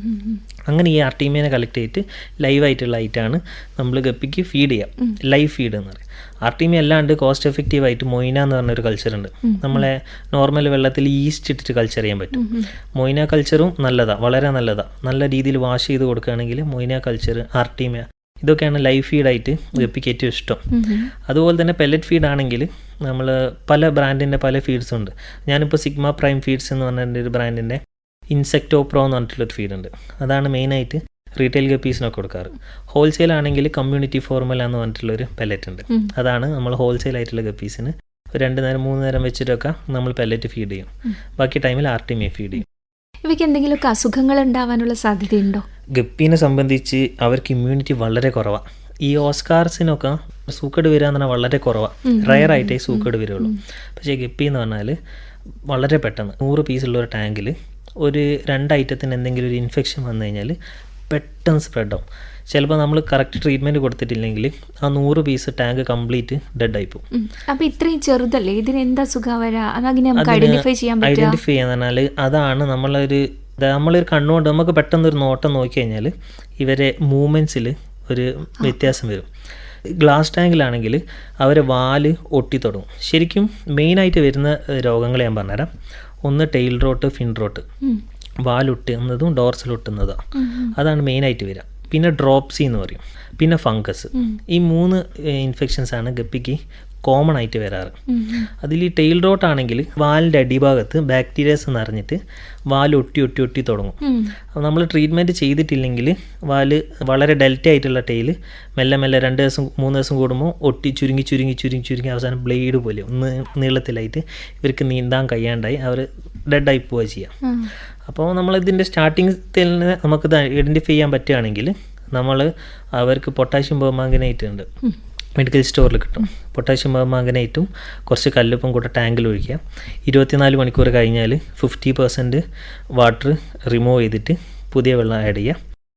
Speaker 2: അങ്ങനെ ഈ ആർട്ടിമീനെ കളക്ട് ചെയ്തിട്ട് ലൈവായിട്ടുള്ള ഐറ്റാണ് നമ്മൾ ഗപ്പിക്ക് ഫീഡ് ചെയ്യാം. ലൈവ് ഫീഡ് എന്ന് പറയും. ആർട്ടിമി അല്ലാണ്ട് കോസ്റ്റ് എഫക്റ്റീവ് ആയിട്ട് മൊയ്ന എന്ന് പറഞ്ഞൊരു കൾച്ചർ ഉണ്ട്. നമ്മളെ നോർമൽ വെള്ളത്തിൽ ഈസ്റ്റ് ഇട്ടിട്ട് കൾച്ചർ ചെയ്യാൻ പറ്റും. മൊയ്ന കൾച്ചറും നല്ലതാണ് വളരെ നല്ലതാണ് നല്ല രീതിയിൽ വാഷ് ചെയ്ത് കൊടുക്കുകയാണെങ്കിൽ മൊയ്ന കൾച്ചർ ആർട്ടിമ ഇതൊക്കെയാണ് ലൈവ് ഫീഡായിട്ട് ഗപ്പിക്ക് ഏറ്റവും ഇഷ്ടം. അതുപോലെ തന്നെ പെല്ലറ്റ് ഫീഡ് ആണെങ്കിൽ നമ്മൾ പല ബ്രാൻഡിന്റെ പല ഫീഡ്സ് ഉണ്ട്. ഞാനിപ്പോൾ സിഗ്മ പ്രൈം ഫീഡ്സ് എന്ന് പറഞ്ഞ ഒരു ബ്രാൻഡിന്റെ ഇൻസെക്റ്റോ പ്രോ എന്ന് പറഞ്ഞിട്ടുള്ളൊരു ഫീഡ് ഉണ്ട്. അതാണ് മെയിനായിട്ട് റീറ്റെയിൽ ഗപ്പീസിനൊക്കെ കൊടുക്കാറ്. ഹോൾസെയിൽ ആണെങ്കിൽ കമ്മ്യൂണിറ്റി ഫോർമുല എന്ന് പറഞ്ഞിട്ടുള്ളൊരു പെല്ലറ്റ് ഉണ്ട്. അതാണ് നമ്മൾ ഹോൾസെയിൽ ആയിട്ടുള്ള ഗപ്പീസിന് രണ്ട് നേരം മൂന്ന് നേരം വെച്ചിട്ടൊക്കെ നമ്മൾ പെല്ലറ്റ് ഫീഡ് ചെയ്യും. ബാക്കി ടൈമിൽ ആർ ടി മേ ഫീഡ് ചെയ്യും.
Speaker 1: ഇവയ്ക്ക് എന്തെങ്കിലുമൊക്കെ അസുഖങ്ങൾ ഉണ്ടാവാനുള്ള സാധ്യതയുണ്ടോ?
Speaker 2: ഗപ്പീനെ സംബന്ധിച്ച് അവർക്ക് ഇമ്മ്യൂണിറ്റി വളരെ കുറവാണ് ഈ ഓസ്കാർസിനൊക്കെ സൂക്കേട് വരിക എന്ന് പറഞ്ഞാൽ വളരെ കുറവാണ് റയർ ആയിട്ടേ സൂക്കേട് വരുള്ളൂ. പക്ഷേ ഗപ്പി എന്ന് പറഞ്ഞാൽ വളരെ പെട്ടെന്ന് നൂറ് പീസുള്ള ഒരു ടാങ്കിൽ ഒരു രണ്ട് ഐറ്റത്തിന് എന്തെങ്കിലും ഒരു ഇൻഫെക്ഷൻ വന്നു കഴിഞ്ഞാൽ പെട്ടെന്ന് സ്പ്രെഡ് ആവും. ചിലപ്പോൾ നമ്മൾ കറക്റ്റ് ട്രീറ്റ്മെന്റ് കൊടുത്തിട്ടില്ലെങ്കിൽ ആ നൂറ് പീസ് ടാങ്ക് കംപ്ലീറ്റ് ഡെഡ് ആയി പോകും
Speaker 1: ഉം. അപ്പൊ ഇത്രയും ചെറുതല്ലേ? ഇതിന് എന്താ സുഖം വരാ? അതങ്ങനെ നമുക്ക് ഐഡന്റിഫൈ ചെയ്യാൻ
Speaker 2: ഐഡന്റിഫൈ പറഞ്ഞാൽ അതാണ് നമ്മളൊരു നമ്മളൊരു കണ്ണുകൊണ്ട് നമുക്ക് പെട്ടെന്ന് ഒരു നോട്ടം നോക്കി കഴിഞ്ഞാൽ ഇവരെ മൂവ്മെന്റ്സിൽ ഒരു വ്യത്യാസം വരും. ഗ്ലാസ് ടാങ്കിലാണെങ്കിൽ അവരെ വാൽ ഒട്ടി തുടങ്ങും ശരിക്കും മെയിനായിട്ട് വരുന്ന രോഗങ്ങൾ ഞാൻ പറഞ്ഞുതരാം. ഒന്ന് ടെയിൽ റോട്ട് ഫിൻ റോട്ട് വാലൊട്ടുന്നതും ഡോർസലൊട്ടുന്നതാണ് അതാണ് മെയിനായിട്ട് വരിക പിന്നെ ഡ്രോപ്സി എന്ന് പറയും. പിന്നെ ഫംഗസ് ഈ മൂന്ന് ഇൻഫെക്ഷൻസ് ആണ് ഗപ്പിക്ക് കോമൺ ആയിട്ട് വരാറ്. അതിൽ ഈ ടെയിൽ റോട്ട് ആണെങ്കിൽ വാലിന്റെ അടിഭാഗത്ത് ബാക്ടീരിയസ് നിറഞ്ഞിട്ട് വാൽ ഒട്ടി ഒട്ടി ഒട്ടി തുടങ്ങും. അപ്പോൾ നമ്മൾ ട്രീറ്റ്മെന്റ് ചെയ്തിട്ടില്ലെങ്കിൽ വാൽ വളരെ ഡെൽറ്റ ആയിട്ടുള്ള ടെയിൽ മെല്ലെ മെല്ലെ രണ്ട് ദിവസം മൂന്ന് ദിവസം കൂടുമ്പോൾ ഒട്ടി ചുരുങ്ങി ചുരുങ്ങി ചുരുങ്ങി ചുരുങ്ങി അവസാനം ബ്ലേഡ് പോലെ ഒന്ന് നീളത്തിലായിട്ട് ഇവർക്ക് നീന്താൻ കഴിയാണ്ടായി അവർ ഡെഡായി പോവുക ചെയ്യാം. അപ്പോൾ നമ്മൾ ഇതിന്റെ സ്റ്റാർട്ടിങ്ങിൽ തന്നെ നമുക്കിത് ഐഡന്റിഫൈ ചെയ്യാൻ പറ്റുകയാണെങ്കിൽ നമ്മൾ അവർക്ക് പൊട്ടാഷ്യം പെർമാംഗനേറ്റ് ഉണ്ട്. മെഡിക്കൽ സ്റ്റോറിൽ കിട്ടും. പൊട്ടാഷ്യം പെർമാംഗനേറ്റും കുറച്ച് കല്ലുപ്പും കൂടെ ടാങ്കിൽ ഒഴിക്കുക. ഇരുപത്തിനാല് മണിക്കൂർ കഴിഞ്ഞാൽ ഫിഫ്റ്റി പെർസെന്റ് വാട്ടർ റിമൂവ് ചെയ്തിട്ട് പുതിയ വെള്ളം ആഡ് ചെയ്യുക.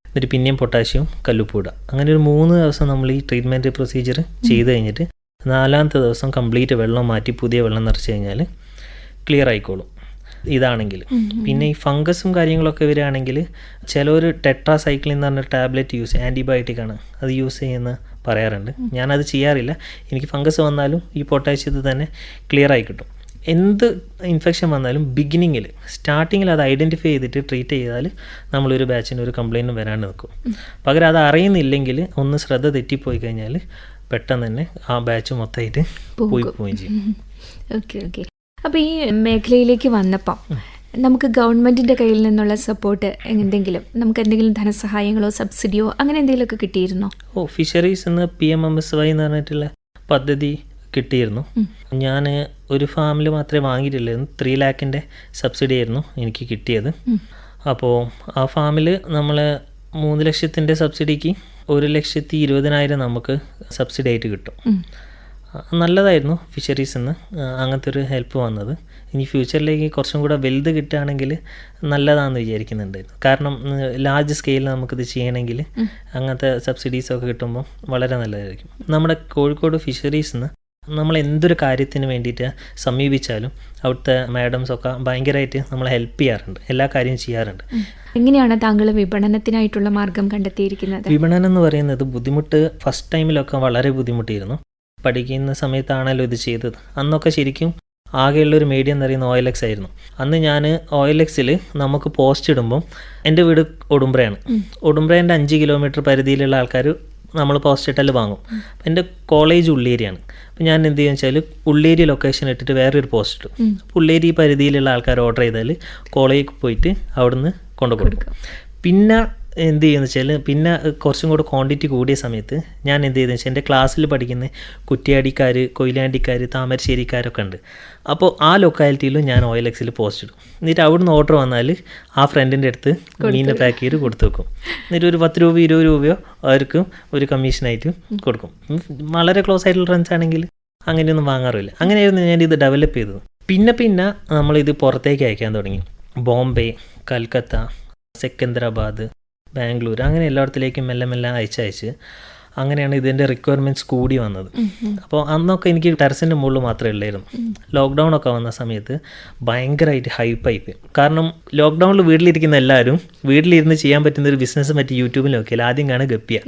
Speaker 2: എന്നിട്ട് പിന്നെയും പൊട്ടാഷ്യം കല്ലുപ്പ് ഇടുക. അങ്ങനെ ഒരു മൂന്ന് ദിവസം നമ്മൾ ഈ ട്രീറ്റ്മെന്റ് പ്രൊസീജിയർ ചെയ്ത് കഴിഞ്ഞിട്ട് നാലാമത്തെ ദിവസം കംപ്ലീറ്റ് വെള്ളം മാറ്റി പുതിയ വെള്ളം നിറച്ച് കഴിഞ്ഞാൽ ക്ലിയർ ആയിക്കോളും. ഇതാണെങ്കിൽ. പിന്നെ ഈ ഫംഗസും കാര്യങ്ങളൊക്കെ വരികയാണെങ്കിൽ ചിലർ ടെട്രാസൈക്ലിൻ എന്ന് പറഞ്ഞ ടാബ്ലറ്റ് യൂസ് ആന്റിബയോട്ടിക് ആണ് അത് യൂസ് ചെയ്യുന്ന പറയാറുണ്ട്. ഞാനത് ചെയ്യാറില്ല. എനിക്ക് ഫംഗസ് വന്നാലും ഈ പൊട്ടാഷ്യത്തിൽ തന്നെ ക്ലിയർ ആയി കിട്ടും. എന്ത് ഇൻഫെക്ഷൻ വന്നാലും ബിഗിനിങ്ങിൽ സ്റ്റാർട്ടിങ്ങിൽ അത് ഐഡന്റിഫൈ ചെയ്തിട്ട് ട്രീറ്റ് ചെയ്താൽ നമ്മളൊരു ബാച്ചിന് ഒരു കംപ്ലയിന്റും വരാൻ നിൽക്കും പകരം അത് അറിയുന്നില്ലെങ്കിൽ ഒന്ന് ശ്രദ്ധ തെറ്റിപ്പോയി കഴിഞ്ഞാൽ പെട്ടെന്ന് തന്നെ ആ ബാച്ച് മൊത്തമായിട്ട് പോയി പോവുകയും ചെയ്യും. <laughs>
Speaker 1: ഓക്കെ ഓക്കെ അപ്പോൾ ഈ മേഖലയിലേക്ക് വന്നപ്പം നമുക്ക് ഗവൺമെന്റിന്റെ കയ്യിൽ നിന്നുള്ള സപ്പോർട്ട് എന്തെങ്കിലും നമുക്ക് എന്തെങ്കിലും ധനസഹായങ്ങളോ സബ്സിഡിയോ അങ്ങനെ എന്തെങ്കിലുമൊക്കെ കിട്ടിയിരുന്നോ?
Speaker 2: ഓ ഫിഷറീസ് എന്ന് P M M S Y എന്ന് പറഞ്ഞിട്ടുള്ള പദ്ധതി കിട്ടിയിരുന്നു. ഞാൻ ഒരു ഫാമിൽ മാത്രമേ വാങ്ങിയിട്ടില്ലായിരുന്നു ത്രീ ലാക്കിന്റെ സബ്സിഡി ആയിരുന്നു എനിക്ക് കിട്ടിയത്. അപ്പോൾ ആ ഫാമിൽ നമ്മൾ മൂന്ന് ലക്ഷത്തിന്റെ സബ്സിഡിക്ക് ഒരു ലക്ഷത്തി ഇരുപതിനായിരം നമുക്ക് സബ്സിഡി ആയിട്ട് കിട്ടും. നല്ലതായിരുന്നു ഫിഷറീസ് നിന്ന് അങ്ങനത്തെ ഒരു ഹെൽപ്പ് വന്നത്. ഇനി ഫ്യൂച്ചറിലേക്ക് കുറച്ചും കൂടെ വലുത് കിട്ടുകയാണെങ്കിൽ നല്ലതാണെന്ന് വിചാരിക്കുന്നുണ്ടായിരുന്നു. കാരണം ലാർജ് സ്കെയിലിൽ നമുക്കിത് ചെയ്യണമെങ്കിൽ അങ്ങനത്തെ സബ്സിഡീസൊക്കെ കിട്ടുമ്പോൾ വളരെ നല്ലതായിരിക്കും. നമ്മുടെ കോഴിക്കോട് ഫിഷറീസ് നിന്ന് നമ്മൾ എന്തൊരു കാര്യത്തിന് വേണ്ടിയിട്ട് സമീപിച്ചാലും അവിടുത്തെ മാഡംസൊക്കെ ഭയങ്കരമായിട്ട് നമ്മളെ ഹെൽപ്പ് ചെയ്യാറുണ്ട്. എല്ലാ കാര്യവും ചെയ്യാറുണ്ട്.
Speaker 1: എങ്ങനെയാണ് താങ്കൾ വിപണനത്തിനായിട്ടുള്ള മാർഗം കണ്ടെത്തിയിരിക്കുന്നത്?
Speaker 2: വിപണനം എന്ന് പറയുന്നത് ബുദ്ധിമുട്ട് ഫസ്റ്റ് ടൈമിലൊക്കെ വളരെ ബുദ്ധിമുട്ടിയിരുന്നു. പഠിക്കുന്ന സമയത്താണല്ലോ ഇത് ചെയ്തത്. അന്നൊക്കെ ശരിക്കും ആകെയുള്ളൊരു മീഡിയം എന്ന് പറയുന്ന ഓയിലെക്സ് ആയിരുന്നു. അന്ന് ഞാൻ ഓയിൽ എക്സിൽ നമുക്ക് പോസ്റ്റ് ഇടുമ്പം എന്റെ വീട് ഉടുമ്പ്രയാണ് ഉടുമ്പ്രേന്റെ അഞ്ച് കിലോമീറ്റർ പരിധിയിലുള്ള ആൾക്കാർ നമ്മൾ പോസ്റ്റ് ഇട്ടാൽ വാങ്ങും. അപ്പം എന്റെ കോളേജ് ഉള്ളേരിയാണ്. അപ്പം ഞാൻ എന്ത് ചെയ്യുക വെച്ചാൽ ഉള്ളേരി ലൊക്കേഷൻ ഇട്ടിട്ട് വേറൊരു പോസ്റ്റ് ഇട്ടു അപ്പോൾ ഉള്ളേരി പരിധിയിലുള്ള ആൾക്കാർ ഓർഡർ ചെയ്താൽ കോളേജിൽ പോയിട്ട് അവിടുന്ന് കൊണ്ടു കൊടുക്കും. പിന്നെ എന്ത് ചെയ്യുന്ന വെച്ചാൽ പിന്നെ കുറച്ചും കൂടെ ക്വാണ്ടിറ്റി കൂടിയ സമയത്ത് ഞാൻ എന്ത് ചെയ്തെന്ന് വെച്ചാൽ എന്റെ ക്ലാസ്സിൽ പഠിക്കുന്ന കുറ്റിയാടിക്കാർ കൊയിലാണ്ടിക്കാർ താമരശ്ശേരിക്കാരൊക്കെ ഉണ്ട്. അപ്പോൾ ആ ലൊക്കാലിറ്റിയിലും ഞാൻ ഓയിൽ എക്സിൽ പോസ്റ്റ് ഇടും. എന്നിട്ട് അവിടുന്ന് ഓർഡർ വന്നാൽ ആ ഫ്രണ്ടിന്റെ അടുത്ത് മീനിനെ പാക്ക് ചെയ്ത് കൊടുത്തു വെക്കും. എന്നിട്ട് ഒരു പത്ത് രൂപ ഇരുപത് രൂപയോ അവർക്കും ഒരു കമ്മീഷനായിട്ട് കൊടുക്കും. വളരെ ക്ലോസ് ആയിട്ടുള്ള ഫ്രണ്ട്സ് ആണെങ്കിൽ അങ്ങനെയൊന്നും വാങ്ങാറില്ല അങ്ങനെയായിരുന്നു ഞാൻ ഇത് ഡെവലപ്പ് ചെയ്തത്. പിന്നെ പിന്നെ നമ്മളിത് പുറത്തേക്ക് അയക്കാൻ തുടങ്ങി. ബോംബെ കൽക്കത്ത സെക്കന്ദരാബാദ് ബാംഗ്ലൂർ അങ്ങനെ എല്ലായിടത്തിലേക്കും മെല്ലെ മെല്ലെ അയച്ചയച്ച് അങ്ങനെയാണ് ഇതിന്റെ റിക്വയർമെന്റ്സ് കൂടി വന്നത്. അപ്പോൾ അന്നൊക്കെ എനിക്ക് ടെറസിന്റെ മുകളിൽ മാത്രമേ ഉള്ളായിരുന്നു. ലോക്ക്ഡൗൺ ഒക്കെ വന്ന സമയത്ത് ഭയങ്കരമായിട്ട് ഹൈപ്പായി കാരണം ലോക്ക്ഡൗണിൽ വീട്ടിലിരിക്കുന്ന എല്ലാവരും വീട്ടിലിരുന്ന് ചെയ്യാൻ പറ്റുന്ന ഒരു ബിസിനസ് മറ്റേ യൂട്യൂബിൽ നോക്കിയാൽ ആദ്യം കാണുക ഗപ്പിയ.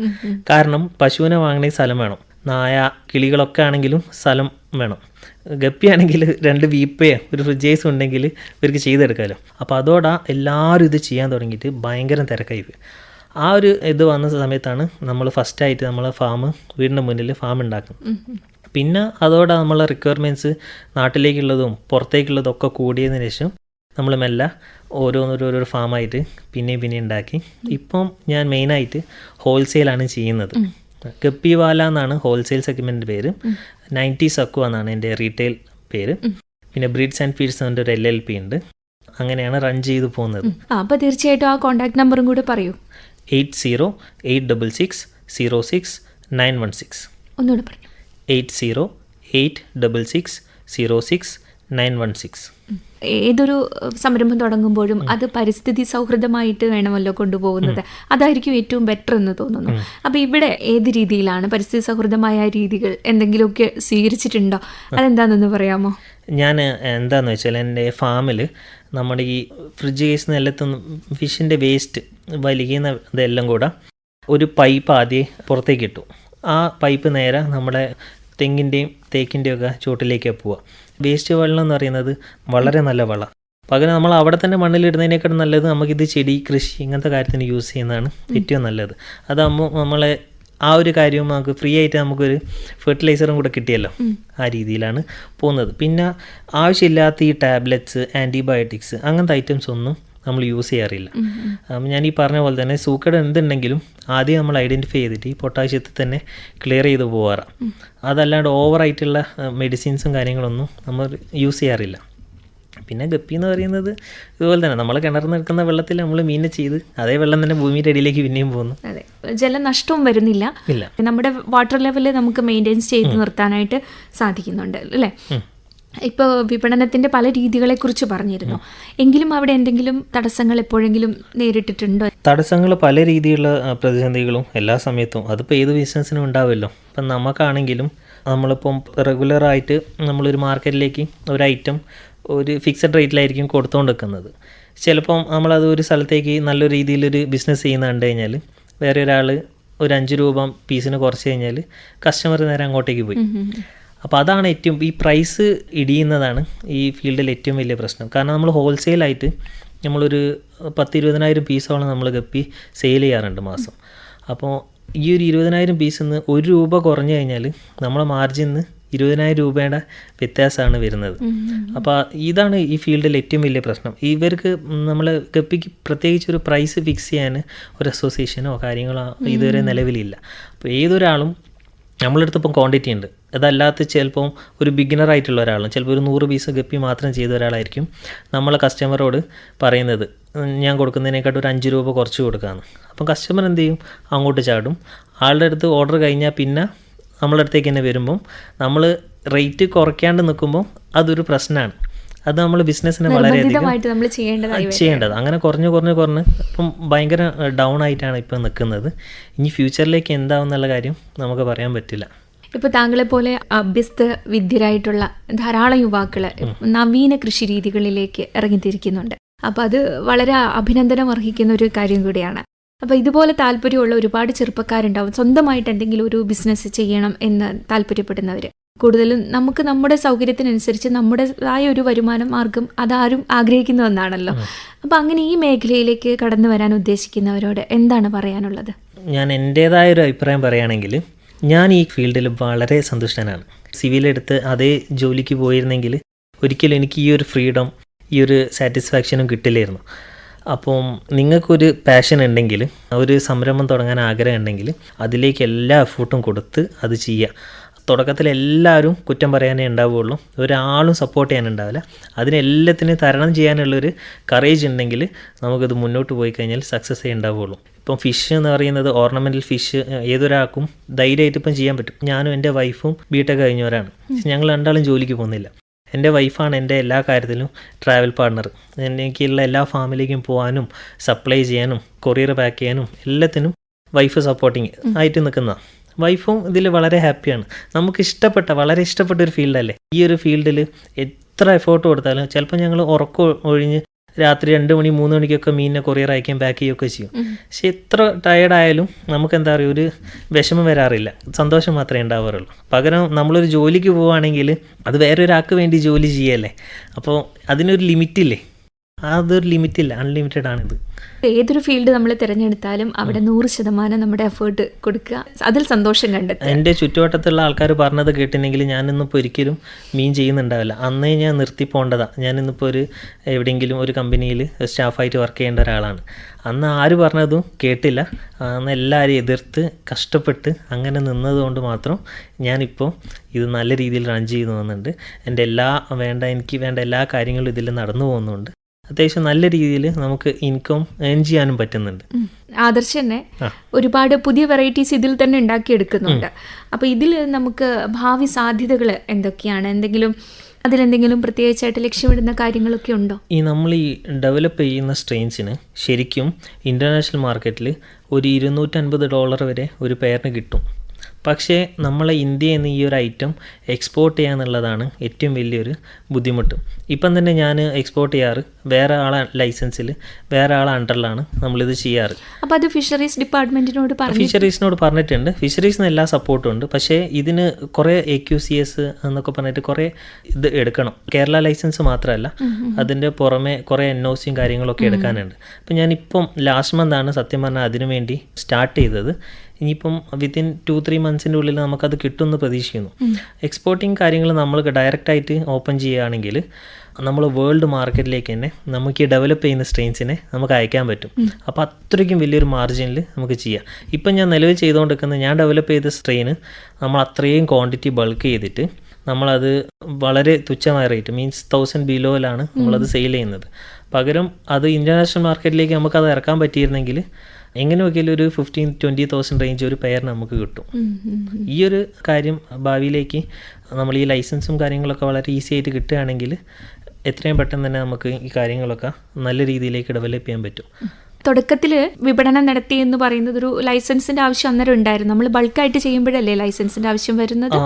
Speaker 2: കാരണം പശുവിനെ വാങ്ങണമെങ്കിൽ സ്ഥലം വേണം. നായ കിളികളൊക്കെ ആണെങ്കിലും സ്ഥലം വേണം. ഗപ്പിയാണെങ്കിൽ രണ്ട് വീപ്പയോ ഒരു ഫ്രിഡ്ജേസും ഉണ്ടെങ്കിൽ ഇവർക്ക് ചെയ്തെടുക്കാമല്ലോ അപ്പോൾ അതോടെ എല്ലാവരും ഇത് ചെയ്യാൻ തുടങ്ങിയിട്ട് ഭയങ്കര തിരക്കായി ആ ഒരു ഇത് വന്ന സമയത്താണ് നമ്മൾ ഫസ്റ്റായിട്ട് നമ്മളെ ഫാം വീടിന്റെ മുന്നിൽ ഫാം ഉണ്ടാക്കുന്നത്. പിന്നെ അതോടെ നമ്മളെ റിക്വയർമെന്റ്സ് നാട്ടിലേക്കുള്ളതും പുറത്തേക്കുള്ളതും ഒക്കെ കൂടിയതിന് ശേഷം നമ്മൾ മെല്ലെ ഓരോന്നോരോരോ ഫാമായിട്ട് പിന്നെയും പിന്നെയും ഉണ്ടാക്കി. ഇപ്പം ഞാൻ മെയിനായിട്ട് ഹോൾസെയിലാണ് ചെയ്യുന്നത്. ഗപ്പിവാല എന്നാണ് ഹോൾസെയിൽ സെഗ്മെന്റ് പേര്. നയന്റി സക്കു എന്നാണ് എന്റെ റീറ്റെയിൽ പേര്. പിന്നെ ബ്രീഡ്സ് ആൻഡ് ഫീഡ്സ് എന്റെ ഒരു എൽ എൽ പി ഉണ്ട്. അങ്ങനെയാണ് റൺ ചെയ്തു പോകുന്നത്.
Speaker 1: അപ്പോൾ തീർച്ചയായിട്ടും ആ കോൺടാക്ട് നമ്പറും കൂടെ പറയൂ.
Speaker 2: Eight zero eight double six zero six nine one six.
Speaker 1: ഒന്നുകൂടെ പറഞ്ഞു
Speaker 2: eight zero eight double six zero six nine one six.
Speaker 1: ഏതൊരു സംരംഭം തുടങ്ങുമ്പോഴും അത് പരിസ്ഥിതി സൗഹൃദമായിട്ട് വേണമല്ലോ കൊണ്ടുപോകുന്നത്. അതായിരിക്കും ഏറ്റവും ബെറ്റർ എന്ന് തോന്നുന്നു. അപ്പൊ ഇവിടെ ഏത് രീതിയിലാണ് പരിസ്ഥിതി സൗഹൃദമായ രീതികൾ എന്തെങ്കിലുമൊക്കെ സ്വീകരിച്ചിട്ടുണ്ടോ? അതെന്താണെന്ന് പറയാമോ?
Speaker 2: ഞാൻ എന്താന്ന് വെച്ചാൽ എന്റെ ഫാമിൽ നമ്മുടെ ഈ ഫ്രിഡ്ജ് കേസിൽ നിന്ന് എല്ലാത്തും ഫിഷിന്റെ വേസ്റ്റ് വലിക്കുന്ന ഇതെല്ലാം കൂടെ ഒരു പൈപ്പ് ആദ്യം പുറത്തേക്ക് ഇട്ടു ആ പൈപ്പ് നേരെ നമ്മുടെ തെങ്ങിന്റെയും തേക്കിന്റെയും ഒക്കെ ചുവട്ടിലേക്കാണ് പോവുക. വേസ്റ്റ് വെള്ളം എന്ന് പറയുന്നത് വളരെ നല്ല വെള്ളം പകരം നമ്മൾ അവിടെ തന്നെ മണ്ണിലിടുന്നതിനേക്കാൾ നല്ലത് നമുക്കിത് ചെടി കൃഷി ഇങ്ങനത്തെ കാര്യത്തിന് യൂസ് ചെയ്യുന്നതാണ് ഏറ്റവും നല്ലത്. അതാകുമ്പോൾ നമ്മളെ ആ ഒരു കാര്യവും നമുക്ക് ഫ്രീ ആയിട്ട് നമുക്കൊരു ഫെർട്ടിലൈസറും കൂടെ കിട്ടിയല്ലോ ആ രീതിയിലാണ് പോകുന്നത്. പിന്നെ ആവശ്യമില്ലാത്ത ഈ ടാബ്ലറ്റ്സ് ആന്റിബയോട്ടിക്സ് അങ്ങനത്തെ ഐറ്റംസ് ഒന്നും നമ്മൾ യൂസ് ചെയ്യാറില്ല. ഞാൻ ഈ പറഞ്ഞ പോലെ തന്നെ സൂക്കേട് എന്തുണ്ടെങ്കിലും ആദ്യം നമ്മൾ ഐഡന്റിഫൈ ചെയ്തിട്ട് ഈ പൊട്ടാഷ്യത്തിൽ തന്നെ ക്ലിയർ ചെയ്ത് പോകാറാണ് അതല്ലാണ്ട് ഓവറായിട്ടുള്ള മെഡിസിൻസും കാര്യങ്ങളൊന്നും നമ്മൾ യൂസ് ചെയ്യാറില്ല. പിന്നെ ഗപ്പി എന്ന് പറയുന്നത് ഇതുപോലെ തന്നെ നമ്മൾ കിണർന്ന് നിൽക്കുന്ന വെള്ളത്തിൽ നമ്മൾ മീനെ ചെയ്ത് അതേ വെള്ളം തന്നെ ഭൂമിയുടെ അടിയിലേക്ക് പിന്നെയും പോകുന്നു.
Speaker 1: അതെ. ജലനഷ്ടവും വരുന്നില്ല. നമ്മുടെ വാട്ടർ ലെവൽ നമുക്ക് മെയിന്റെയിൻസ് ചെയ്ത് നിർത്താനായിട്ട് സാധിക്കുന്നുണ്ട് അല്ലേ? ഇപ്പോൾ വിപണനത്തിന്റെ പല രീതികളെക്കുറിച്ച് പറഞ്ഞിരുന്നു. എങ്കിലും അവിടെ എന്തെങ്കിലും തടസ്സങ്ങൾ എപ്പോഴെങ്കിലും നേരിട്ടിട്ടുണ്ടോ?
Speaker 2: തടസ്സങ്ങൾ പല രീതിയിലുള്ള പ്രതിസന്ധികളും എല്ലാ സമയത്തും. അതിപ്പോൾ ഏത് ബിസിനസ്സിനും ഉണ്ടാവുമല്ലോ ഇപ്പം നമുക്കാണെങ്കിലും നമ്മളിപ്പം റെഗുലറായിട്ട് നമ്മളൊരു മാർക്കറ്റിലേക്ക് ഒരു ഐറ്റം ഒരു ഫിക്സഡ് റേറ്റിലായിരിക്കും കൊടുത്തുകൊണ്ട് നിൽക്കുന്നത് ചിലപ്പം നമ്മളത് ഒരു സ്ഥലത്തേക്ക് നല്ല രീതിയിലൊരു ബിസിനസ് ചെയ്യുന്ന കണ്ടു കഴിഞ്ഞാൽ വേറെ ഒരാൾ ഒരു അഞ്ച് രൂപ പീസിന് കുറച്ച് കഴിഞ്ഞാൽ കസ്റ്റമർ നേരെ അങ്ങോട്ടേക്ക് പോയി. അപ്പോൾ അതാണ് ഏറ്റവും ഈ പ്രൈസ് ഇടിയുന്നതാണ് ഈ ഫീൽഡിൽ ഏറ്റവും വലിയ പ്രശ്നം. കാരണം നമ്മൾ ഹോൾസെയിലായിട്ട് നമ്മളൊരു പത്ത് ഇരുപതിനായിരം പീസോളം നമ്മൾ ഗപ്പി സെയിൽ ചെയ്യാറുണ്ട് മാസം. അപ്പോൾ ഈ ഒരു ഇരുപതിനായിരം പീസിൽ നിന്ന് ഒരു രൂപ കുറഞ്ഞു കഴിഞ്ഞാൽ നമ്മളെ മാർജിൻ നിന്ന് ഇരുപതിനായിരം രൂപയുടെ വ്യത്യാസമാണ് വരുന്നത്. അപ്പോൾ ഇതാണ് ഈ ഫീൽഡിൽ ഏറ്റവും വലിയ പ്രശ്നം. ഇവർക്ക് നമ്മൾ ഗപ്പിക്ക് പ്രത്യേകിച്ച് ഒരു പ്രൈസ് ഫിക്സ് ചെയ്യാൻ ഒരു അസോസിയേഷനോ കാര്യങ്ങളോ ഇതുവരെ നിലവിലില്ല. അപ്പോൾ ഏതൊരാളും നമ്മളെടുത്തിപ്പം ക്വാണ്ടിറ്റി ഉണ്ട്. അതല്ലാത്ത ചിലപ്പം ഒരു ബിഗിനർ ആയിട്ടുള്ള ഒരാളും ചിലപ്പോൾ ഒരു നൂറ് പീസ് ഗപ്പി മാത്രം ചെയ്ത ഒരാളായിരിക്കും നമ്മളെ കസ്റ്റമറോട് പറയുന്നത് ഞാൻ കൊടുക്കുന്നതിനേക്കാട്ട് ഒരു അഞ്ച് രൂപ കുറച്ച് കൊടുക്കാമെന്ന് അപ്പം കസ്റ്റമർ എന്ത് ചെയ്യും? അങ്ങോട്ട് ചാടും. ആളുടെ അടുത്ത് ഓർഡർ കഴിഞ്ഞാൽ പിന്നെ നമ്മളെ അടുത്തേക്ക് തന്നെ വരുമ്പം നമ്മൾ റേറ്റ് കുറയ്ക്കാണ്ട് നിൽക്കുമ്പോൾ അതൊരു പ്രശ്നമാണ്. അത് നമ്മൾ ബിസിനസ്സിനെ വളരെയധികം. ചെയ്യേണ്ടത്. അങ്ങനെ കുറഞ്ഞു കുറഞ്ഞു കുറഞ്ഞ് ഇപ്പം ഭയങ്കര ഡൗൺ ആയിട്ടാണ് ഇപ്പം നിൽക്കുന്നത്. ഇനി ഫ്യൂച്ചറിലേക്ക് എന്താവും എന്നുള്ള കാര്യം നമുക്ക് പറയാൻ പറ്റില്ല.
Speaker 1: ഇപ്പൊ താങ്കളെ പോലെ അഭ്യസ്ത വിദ്യരായിട്ടുള്ള ധാരാളം യുവാക്കൾ നവീന കൃഷി രീതികളിലേക്ക് ഇറങ്ങിത്തിരിക്കുന്നുണ്ട്. അപ്പൊ അത് വളരെ അഭിനന്ദനം അർഹിക്കുന്ന ഒരു കാര്യം കൂടിയാണ്. അപ്പൊ ഇതുപോലെ താല്പര്യമുള്ള ഒരുപാട് ചെറുപ്പക്കാരുണ്ടാവും. സ്വന്തമായിട്ട് എന്തെങ്കിലും ഒരു ബിസിനസ് ചെയ്യണം എന്ന് താല്പര്യപ്പെടുന്നവര്. കൂടുതലും നമുക്ക് നമ്മുടെ സൗകര്യത്തിനനുസരിച്ച് നമ്മുടേതായ ഒരു വരുമാന മാർഗം അതാരും ആഗ്രഹിക്കുന്ന ഒന്നാണല്ലോ. അപ്പൊ അങ്ങനെ ഈ മേഖലയിലേക്ക് കടന്നു വരാൻ ഉദ്ദേശിക്കുന്നവരോട് എന്താണ് പറയാനുള്ളത്?
Speaker 2: ഞാൻ എന്റേതായ ഒരു അഭിപ്രായം പറയുകയാണെങ്കിൽ ഞാൻ ഈ ഫീൽഡിൽ വളരെ സന്തുഷ്ടനാണ്. സിവിലെടുത്ത് അതേ ജോലിക്ക് പോയിരുന്നെങ്കിൽ ഒരിക്കലും എനിക്ക് ഈ ഒരു ഫ്രീഡം ഈ ഒരു സാറ്റിസ്ഫാക്ഷനും കിട്ടില്ലായിരുന്നു. അപ്പം നിങ്ങൾക്കൊരു പാഷൻ ഉണ്ടെങ്കിൽ ഒരു സംരംഭം തുടങ്ങാൻ ആഗ്രഹം ഉണ്ടെങ്കിൽ അതിലേക്ക് എല്ലാ എഫേർട്ടും കൊടുത്ത് അത് ചെയ്യുക. തുടക്കത്തിൽ എല്ലാവരും കുറ്റം പറയാനേ ഉണ്ടാവുകയുള്ളൂ. ഒരാളും സപ്പോർട്ട് ചെയ്യാനുണ്ടാവില്ല. അതിനെല്ലാത്തിനും തരണം ചെയ്യാനുള്ളൊരു കറേജ് ഉണ്ടെങ്കിൽ നമുക്കത് മുന്നോട്ട് പോയി കഴിഞ്ഞാൽ സക്സസ് ഉണ്ടാവുകയുള്ളൂ. ഇപ്പം ഫിഷ് എന്ന് പറയുന്നത് ഓർണമെന്റൽ ഫിഷ് ഏതൊരാൾക്കും ധൈര്യമായിട്ട് ഇപ്പം ചെയ്യാൻ പറ്റും. ഞാനും എന്റെ വൈഫും ബിടെക് കഴിഞ്ഞവരാണ്. ഞങ്ങൾ രണ്ടാളും ജോലിക്ക് പോകുന്നില്ല. എന്റെ വൈഫാണ് എന്റെ എല്ലാ കാര്യത്തിലും ട്രാവൽ പാർട്ണർ എനിക്കുള്ള എല്ലാ ഫാമിലിക്കും പോകാനും സപ്ലൈ ചെയ്യാനും കൊറിയർ പാക്ക് ചെയ്യാനും എല്ലാത്തിനും വൈഫ് സപ്പോർട്ടിങ് ആയിട്ട് നിൽക്കുന്ന വൈഫും ഇതിൽ വളരെ ഹാപ്പിയാണ്. നമുക്ക് ഇഷ്ടപ്പെട്ട വളരെ ഇഷ്ടപ്പെട്ട ഒരു ഫീൽഡല്ലേ? ഈ ഒരു ഫീൽഡിൽ എത്ര എഫേർട്ട് കൊടുത്താലും ചിലപ്പോൾ ഞങ്ങൾ ഉറക്കം ഒഴിഞ്ഞ് രാത്രി രണ്ട് മണി മൂന്ന് മണിക്കൊക്കെ മീനിനെ കൊറിയർ അയക്കുകയും പാക്ക് ചെയ്യുകയൊക്കെ ചെയ്യും. പക്ഷെ എത്ര ടയർഡായാലും നമുക്ക് എന്താ പറയുക ഒരു വിഷമം വരാറില്ല. സന്തോഷം മാത്രമേ ഉണ്ടാവാറുള്ളൂ. പകരം നമ്മളൊരു ജോലിക്ക് പോവുകയാണെങ്കിൽ അത് വേറൊരാൾക്ക് വേണ്ടി ജോലി ചെയ്യല്ലേ? അപ്പോൾ അതിനൊരു ലിമിറ്റില്ലേ അതൊരു ലിമിറ്റില്ല അൺലിമിറ്റഡ് ആണിത്.
Speaker 1: ഏതൊരു ഫീൽഡ് നമ്മൾ തിരഞ്ഞെടുത്താലും അവിടെ നൂറ് ശതമാനം നമ്മുടെ എഫേർട്ട് കൊടുക്കുക അതിൽ സന്തോഷം കണ്ടെത്തുക.
Speaker 2: എന്റെ ചുറ്റുവട്ടത്തുള്ള ആൾക്കാർ പറഞ്ഞത് കേട്ടിട്ടുണ്ടെങ്കിൽ ഞാനിന്നിപ്പോൾ ഒരിക്കലും മീൻ ചെയ്യുന്നുണ്ടാവില്ല. അന്നേ ഞാൻ നിർത്തി പോകേണ്ടതാണ് ഞാനിന്നിപ്പോൾ ഒരു എവിടെയെങ്കിലും ഒരു കമ്പനിയിൽ സ്റ്റാഫായിട്ട് വർക്ക് ചെയ്യേണ്ട ഒരാളാണ്. അന്ന് ആര് പറഞ്ഞതും കേട്ടില്ല. അന്ന് എല്ലാവരും എതിർത്ത് കഷ്ടപ്പെട്ട് അങ്ങനെ നിന്നതുകൊണ്ട് മാത്രം ഞാനിപ്പോൾ ഇത് നല്ല രീതിയിൽ റൺ ചെയ്തു പോകുന്നുണ്ട് എന്റെ എല്ലാ വേണ്ട എനിക്ക് വേണ്ട എല്ലാ കാര്യങ്ങളും ഇതിൽ നടന്നു പോകുന്നുണ്ട്. അത്യാവശ്യം നല്ല രീതിയിൽ നമുക്ക് ഇൻകം ഏൺ ചെയ്യാനും പറ്റുന്നുണ്ട്.
Speaker 1: ആദർശ് തന്നെ ഒരുപാട് പുതിയ വെറൈറ്റീസ് ഇതിൽ തന്നെ ഉണ്ടാക്കിയെടുക്കുന്നുണ്ട്. അപ്പോൾ ഇതിൽ നമുക്ക് ഭാവി സാധ്യതകൾ എന്തൊക്കെയാണ്? എന്തെങ്കിലും അതിലെന്തെങ്കിലും പ്രത്യേകിച്ചായിട്ട് ലക്ഷ്യമിടുന്ന കാര്യങ്ങളൊക്കെ ഉണ്ടോ?
Speaker 2: ഈ നമ്മൾ ഈ ഡെവലപ്പ് ചെയ്യുന്ന സ്ട്രെയിൻസിന് ശരിക്കും ഇന്റർനാഷണൽ മാർക്കറ്റിൽ ഒരു ഇരുന്നൂറ്റൻപത് ഡോളർ വരെ ഒരു പെയറിന് കിട്ടും. പക്ഷേ നമ്മളെ ഇന്ത്യ എന്ന ഈ ഒരു ഐറ്റം എക്സ്പോർട്ട് ചെയ്യാന്നുള്ളതാണ് ഏറ്റവും വലിയൊരു ബുദ്ധിമുട്ട്. ഇപ്പം തന്നെ ഞാൻ എക്സ്പോർട്ട് ചെയ്യാറ്. വേറെ ആളെ ലൈസൻസിൽ വേറെ ആളെ അണ്ടറിലാണ് നമ്മളിത് ചെയ്യാറ്.
Speaker 1: അപ്പോൾ അത് ഫിഷറീസ് ഡിപ്പാർട്ട്മെന്റിനോട്
Speaker 2: ഫിഷറീസിനോട് പറഞ്ഞിട്ടുണ്ട്. ഫിഷറീസിന് എല്ലാ സപ്പോർട്ടും ഉണ്ട്. പക്ഷേ ഇതിന് കുറേ എ ക്യു സി എസ് എന്നൊക്കെ പറഞ്ഞിട്ട് കുറേ ഇത് എടുക്കണം. കേരള ലൈസൻസ് മാത്രമല്ല അതിന്റെ പുറമെ കുറേ എൻ ഒ സിയും കാര്യങ്ങളൊക്കെ എടുക്കാനുണ്ട്. അപ്പം ഞാനിപ്പം ലാസ്റ്റ് മന്താണ് സത്യം പറഞ്ഞാൽ അതിനു വേണ്ടി സ്റ്റാർട്ട് ചെയ്തത്. ഇനിയിപ്പം വിത്തിൻ ടു ത്രീ മന്ത്സിന്റെ ഉള്ളിൽ നമുക്കത് കിട്ടുമെന്ന് പ്രതീക്ഷിക്കുന്നു. എക്സ്പോർട്ടിങ് കാര്യങ്ങൾ നമ്മൾ ഡയറക്റ്റായിട്ട് ഓപ്പൺ ചെയ്യുകയാണെങ്കിൽ നമ്മൾ വേൾഡ് മാർക്കറ്റിലേക്ക് തന്നെ നമുക്ക് ഈ ഡെവലപ്പ് ചെയ്യുന്ന സ്ട്രെയിൻസിനെ നമുക്ക് അയക്കാൻ പറ്റും. അപ്പോൾ അത്രയ്ക്കും വലിയൊരു മാർജിനിൽ നമുക്ക് ചെയ്യാം. ഇപ്പം ഞാൻ നിലവിൽ ചെയ്തുകൊണ്ടിരിക്കുന്ന ഞാൻ ഡെവലപ്പ് ചെയ്ത സ്ട്രെയിന് നമ്മൾ അത്രയും ക്വാണ്ടിറ്റി ബൾക്ക് ചെയ്തിട്ട് നമ്മളത് വളരെ തുച്ഛമായ റേറ്റ് മീൻസ് തൗസൻഡ് ബിലോയിലാണ് നമ്മളത് സെയിൽ ചെയ്യുന്നത്. പകരം അത് ഇന്റർനാഷണൽ മാർക്കറ്റിലേക്ക് നമുക്കത് ഇറക്കാൻ പറ്റിയിരുന്നെങ്കിൽ എങ്ങനെ നോക്കിയാലും ഒരു ഫിഫ്റ്റീൻ ട്വന്റി തൗസൻഡ് റേഞ്ച് ഒരു പെയർ നമുക്ക് കിട്ടും. ഈ ഒരു കാര്യം ഭാവിയിലേക്ക് നമ്മൾ ഈ ലൈസൻസും കാര്യങ്ങളൊക്കെ വളരെ ഈസി ആയിട്ട് കിട്ടുകയാണെങ്കിൽ എത്രയും പെട്ടെന്ന് തന്നെ നമുക്ക് ഈ കാര്യങ്ങളൊക്കെ നല്ല രീതിയിലേക്ക് ഡെവലപ്പ് ചെയ്യാൻ പറ്റും.
Speaker 1: തുടക്കത്തിൽ വിപണനം നടത്തി എന്ന് പറയുന്നത് ഒരു ലൈസൻസിന്റെ ആവശ്യം അന്നേരം ഉണ്ടായിരുന്നു. നമ്മൾ ബൾക്കായിട്ട് ചെയ്യുമ്പോഴല്ലേ ലൈസൻസിന്റെ ആവശ്യം വരുന്നത്?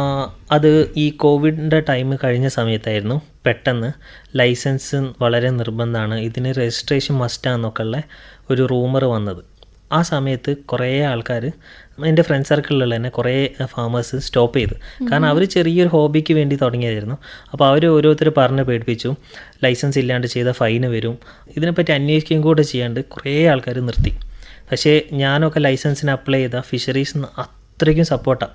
Speaker 2: അത് ഈ കോവിഡിന്റെ ടൈം കഴിഞ്ഞ സമയത്തായിരുന്നു. പെട്ടെന്ന് ലൈസൻസ് വളരെ നിർബന്ധമാണ്. ഇതിന് രജിസ്ട്രേഷൻ മസ്റ്റാന്നൊക്കെ ഉള്ള ഒരു റൂമർ വന്നത്. ആ സമയത്ത് കുറേ ആൾക്കാർ എന്റെ ഫ്രണ്ട് സർക്കിളിലുള്ള തന്നെ കുറേ ഫാമേഴ്സ് സ്റ്റോപ്പ് ചെയ്തു. കാരണം അവർ ചെറിയൊരു ഹോബിക്ക് വേണ്ടി തുടങ്ങിയതായിരുന്നു. അപ്പോൾ അവർ ഓരോരുത്തർ പറഞ്ഞ് പേടിപ്പിച്ചു. ലൈസൻസ് ഇല്ലാണ്ട് ചെയ്ത ഫൈന് വരും. ഇതിനെപ്പറ്റി അന്വേഷിക്കുകയും കൂടെ ചെയ്യാണ്ട് കുറേ ആൾക്കാർ നിർത്തി. പക്ഷേ ഞാനൊക്കെ ലൈസൻസിന് അപ്ലൈ ചെയ്ത ഫിഷറീസ് അത്രയ്ക്കും സപ്പോർട്ടാണ്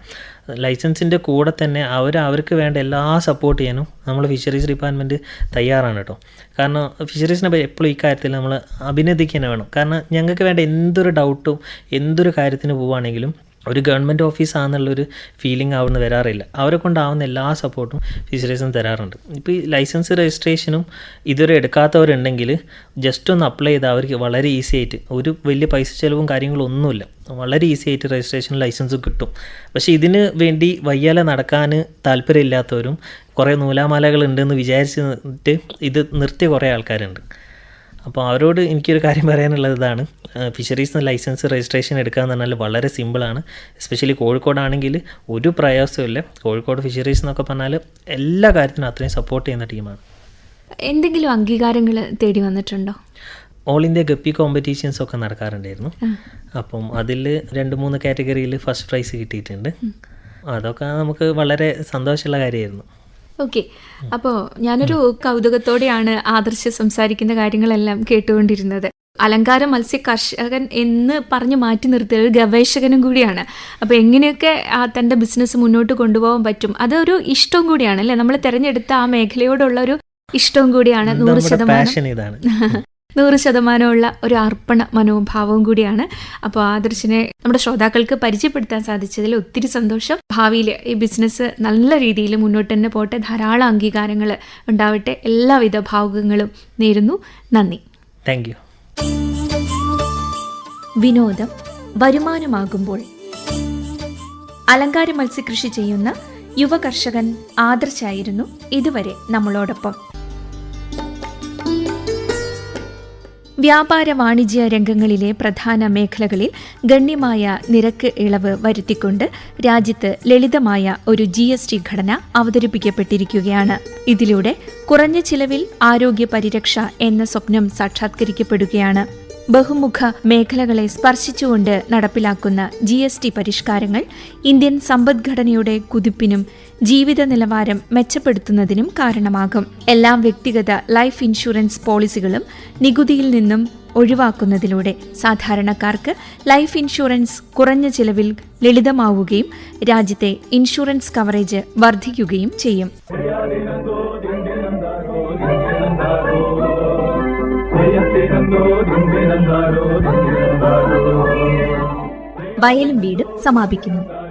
Speaker 2: ലൈസൻസിന്റെ കൂടെ തന്നെ അവർ അവർക്ക് വേണ്ട എല്ലാ സപ്പോർട്ട് ചെയ്യാനും നമ്മൾ ഫിഷറീസ് ഡിപ്പാർട്ട്മെന്റ് തയ്യാറാണ് കേട്ടോ. കാരണം ഫിഷറീസിനെ എപ്പോഴും ഈ കാര്യത്തിൽ നമ്മൾ അഭിനന്ദിക്കുക തന്നെ വേണം. കാരണം ഞങ്ങൾക്ക് വേണ്ട എന്തൊരു ഡൗട്ടും എന്തൊരു കാര്യത്തിന് പോവുകയാണെങ്കിലും ഒരു ഗവൺമെന്റ് ഓഫീസാണെന്നുള്ളൊരു ഫീലിംഗ് ആവുന്ന വരാറില്ല. അവരെ കൊണ്ടാവുന്ന എല്ലാ സപ്പോർട്ടും ഫിഷറീസും തരാറുണ്ട്. ഇപ്പോൾ ഈ ലൈസൻസ് രജിസ്ട്രേഷനും ഇതുവരെ എടുക്കാത്തവരുണ്ടെങ്കിൽ ജസ്റ്റ് ഒന്ന് അപ്ലൈ ചെയ്താൽ അവർക്ക് വളരെ ഈസി ആയിട്ട് ഒരു വലിയ പൈസ ചിലവും കാര്യങ്ങളും ഒന്നുമില്ല. വളരെ ഈസി ആയിട്ട് രജിസ്ട്രേഷൻ ലൈസൻസും കിട്ടും. പക്ഷേ ഇതിന് വേണ്ടി വയ്യാലെ നടക്കാൻ താല്പര്യമില്ലാത്തവരും കുറേ നൂലാമാലകൾ ഉണ്ടെന്ന് വിചാരിച്ചിട്ട് ഇത് നിർത്തിയ കുറേ ആൾക്കാരുണ്ട്. അപ്പോൾ അവരോട് എനിക്കൊരു കാര്യം പറയാനുള്ളത് ഇതാണ്. ഫിഷറീസ് ലൈസൻസ് രജിസ്ട്രേഷൻ എടുക്കുക എന്ന് പറഞ്ഞാൽ വളരെ സിമ്പിളാണ് എസ്പെഷ്യലി കോഴിക്കോടാണെങ്കിൽ ഒരു പ്രയാസമില്ല കോഴിക്കോട് ഫിഷറീസ് എന്നൊക്കെ പറഞ്ഞാൽ എല്ലാ കാര്യത്തിനും അത്രയും സപ്പോർട്ട് ചെയ്യുന്ന ടീമാണ്
Speaker 1: എന്തെങ്കിലും അംഗീകാരങ്ങൾ തേടി വന്നിട്ടുണ്ടോ?
Speaker 2: ഓൾ ഇന്ത്യ ഗപ്പി കോമ്പറ്റീഷൻസ് ഒക്കെ നടക്കാറുണ്ടായിരുന്നു. അപ്പം അതിൽ രണ്ട് മൂന്ന് കാറ്റഗറിയിൽ ഫസ്റ്റ് പ്രൈസ് കിട്ടിയിട്ടുണ്ട്. അതൊക്കെ നമുക്ക് വളരെ സന്തോഷമുള്ള കാര്യമായിരുന്നു.
Speaker 1: ഓക്കെ. അപ്പോൾ ഞാനൊരു കൗതുകത്തോടെയാണ് ആദർശ് സംസാരിക്കുന്ന കാര്യങ്ങളെല്ലാം കേട്ടുകൊണ്ടിരുന്നത്. അലങ്കാര മത്സ്യ കർഷകൻ എന്ന് പറഞ്ഞു മാറ്റി നിർത്തിയ ഒരു ഗവേഷകനും കൂടിയാണ്. അപ്പോൾ എങ്ങനെയൊക്കെ ആ തന്റെ ബിസിനസ് മുന്നോട്ട് കൊണ്ടുപോകാൻ പറ്റും? അതൊരു ഇഷ്ടവും കൂടിയാണ് അല്ലേ? നമ്മൾ തിരഞ്ഞെടുത്ത ആ മേഖലയോടുള്ള ഒരു ഇഷ്ടവും കൂടിയാണ് നൂറ് ശതമാനം. നൂറ് ശതമാനമുള്ള ഒരു അർപ്പണ മനോഭാവവും കൂടിയാണ്. അപ്പോൾ ആദർശിനെ നമ്മുടെ ശ്രോതാക്കൾക്ക് പരിചയപ്പെടുത്താൻ സാധിച്ചതിൽ ഒത്തിരി സന്തോഷം. ഭാവിയിൽ ഈ ബിസിനസ് നല്ല രീതിയിൽ മുന്നോട്ട് തന്നെ പോട്ടെ ധാരാളം അംഗീകാരങ്ങൾ ഉണ്ടാവട്ടെ. എല്ലാവിധ ഭാവുകങ്ങളും നേരുന്നു. നന്ദി.
Speaker 2: താങ്ക് യു
Speaker 1: വിനോദം വരുമാനമാകുമ്പോൾ അലങ്കാര മത്സ്യകൃഷി ചെയ്യുന്ന യുവ കർഷകൻ ആദർശായിരുന്നു ഇതുവരെ നമ്മളോടൊപ്പം. വ്യാപാര വാണിജ്യ രംഗങ്ങളിലെ പ്രധാന മേഖലകളിൽ ഗണ്യമായ നിരക്ക് ഇളവ് വരുത്തിക്കൊണ്ട് രാജ്യത്ത് ലളിതമായ ഒരു ജി എസ് ടി ഘടന അവതരിപ്പിക്കപ്പെട്ടിരിക്കുകയാണ്. ഇതിലൂടെ കുറഞ്ഞ ചിലവിൽ ആരോഗ്യ പരിരക്ഷ എന്ന സ്വപ്നം സാക്ഷാത്കരിക്കപ്പെടുകയാണ്. ബഹുമുഖ മേഖലകളെ സ്പർശിച്ചുകൊണ്ട് നടപ്പിലാക്കുന്ന ജി എസ് ടി പരിഷ്കാരങ്ങൾ ഇന്ത്യൻ സമ്പദ്ഘടനയുടെ കുതിപ്പിനും ജീവിത നിലവാരം മെച്ചപ്പെടുത്തുന്നതിനും കാരണമാകും. എല്ലാ വ്യക്തിഗത ലൈഫ് ഇൻഷുറൻസ് പോളിസികളും നികുതിയിൽ നിന്നും ഒഴിവാക്കുന്നതിലൂടെ സാധാരണക്കാർക്ക് ലൈഫ് ഇൻഷുറൻസ് കുറഞ്ഞ ചിലവിൽ ലളിതമാവുകയും രാജ്യത്തെ ഇൻഷുറൻസ് കവറേജ് വർദ്ധിക്കുകയും ചെയ്യും. വയലും വീടും സമാപിക്കുന്നു.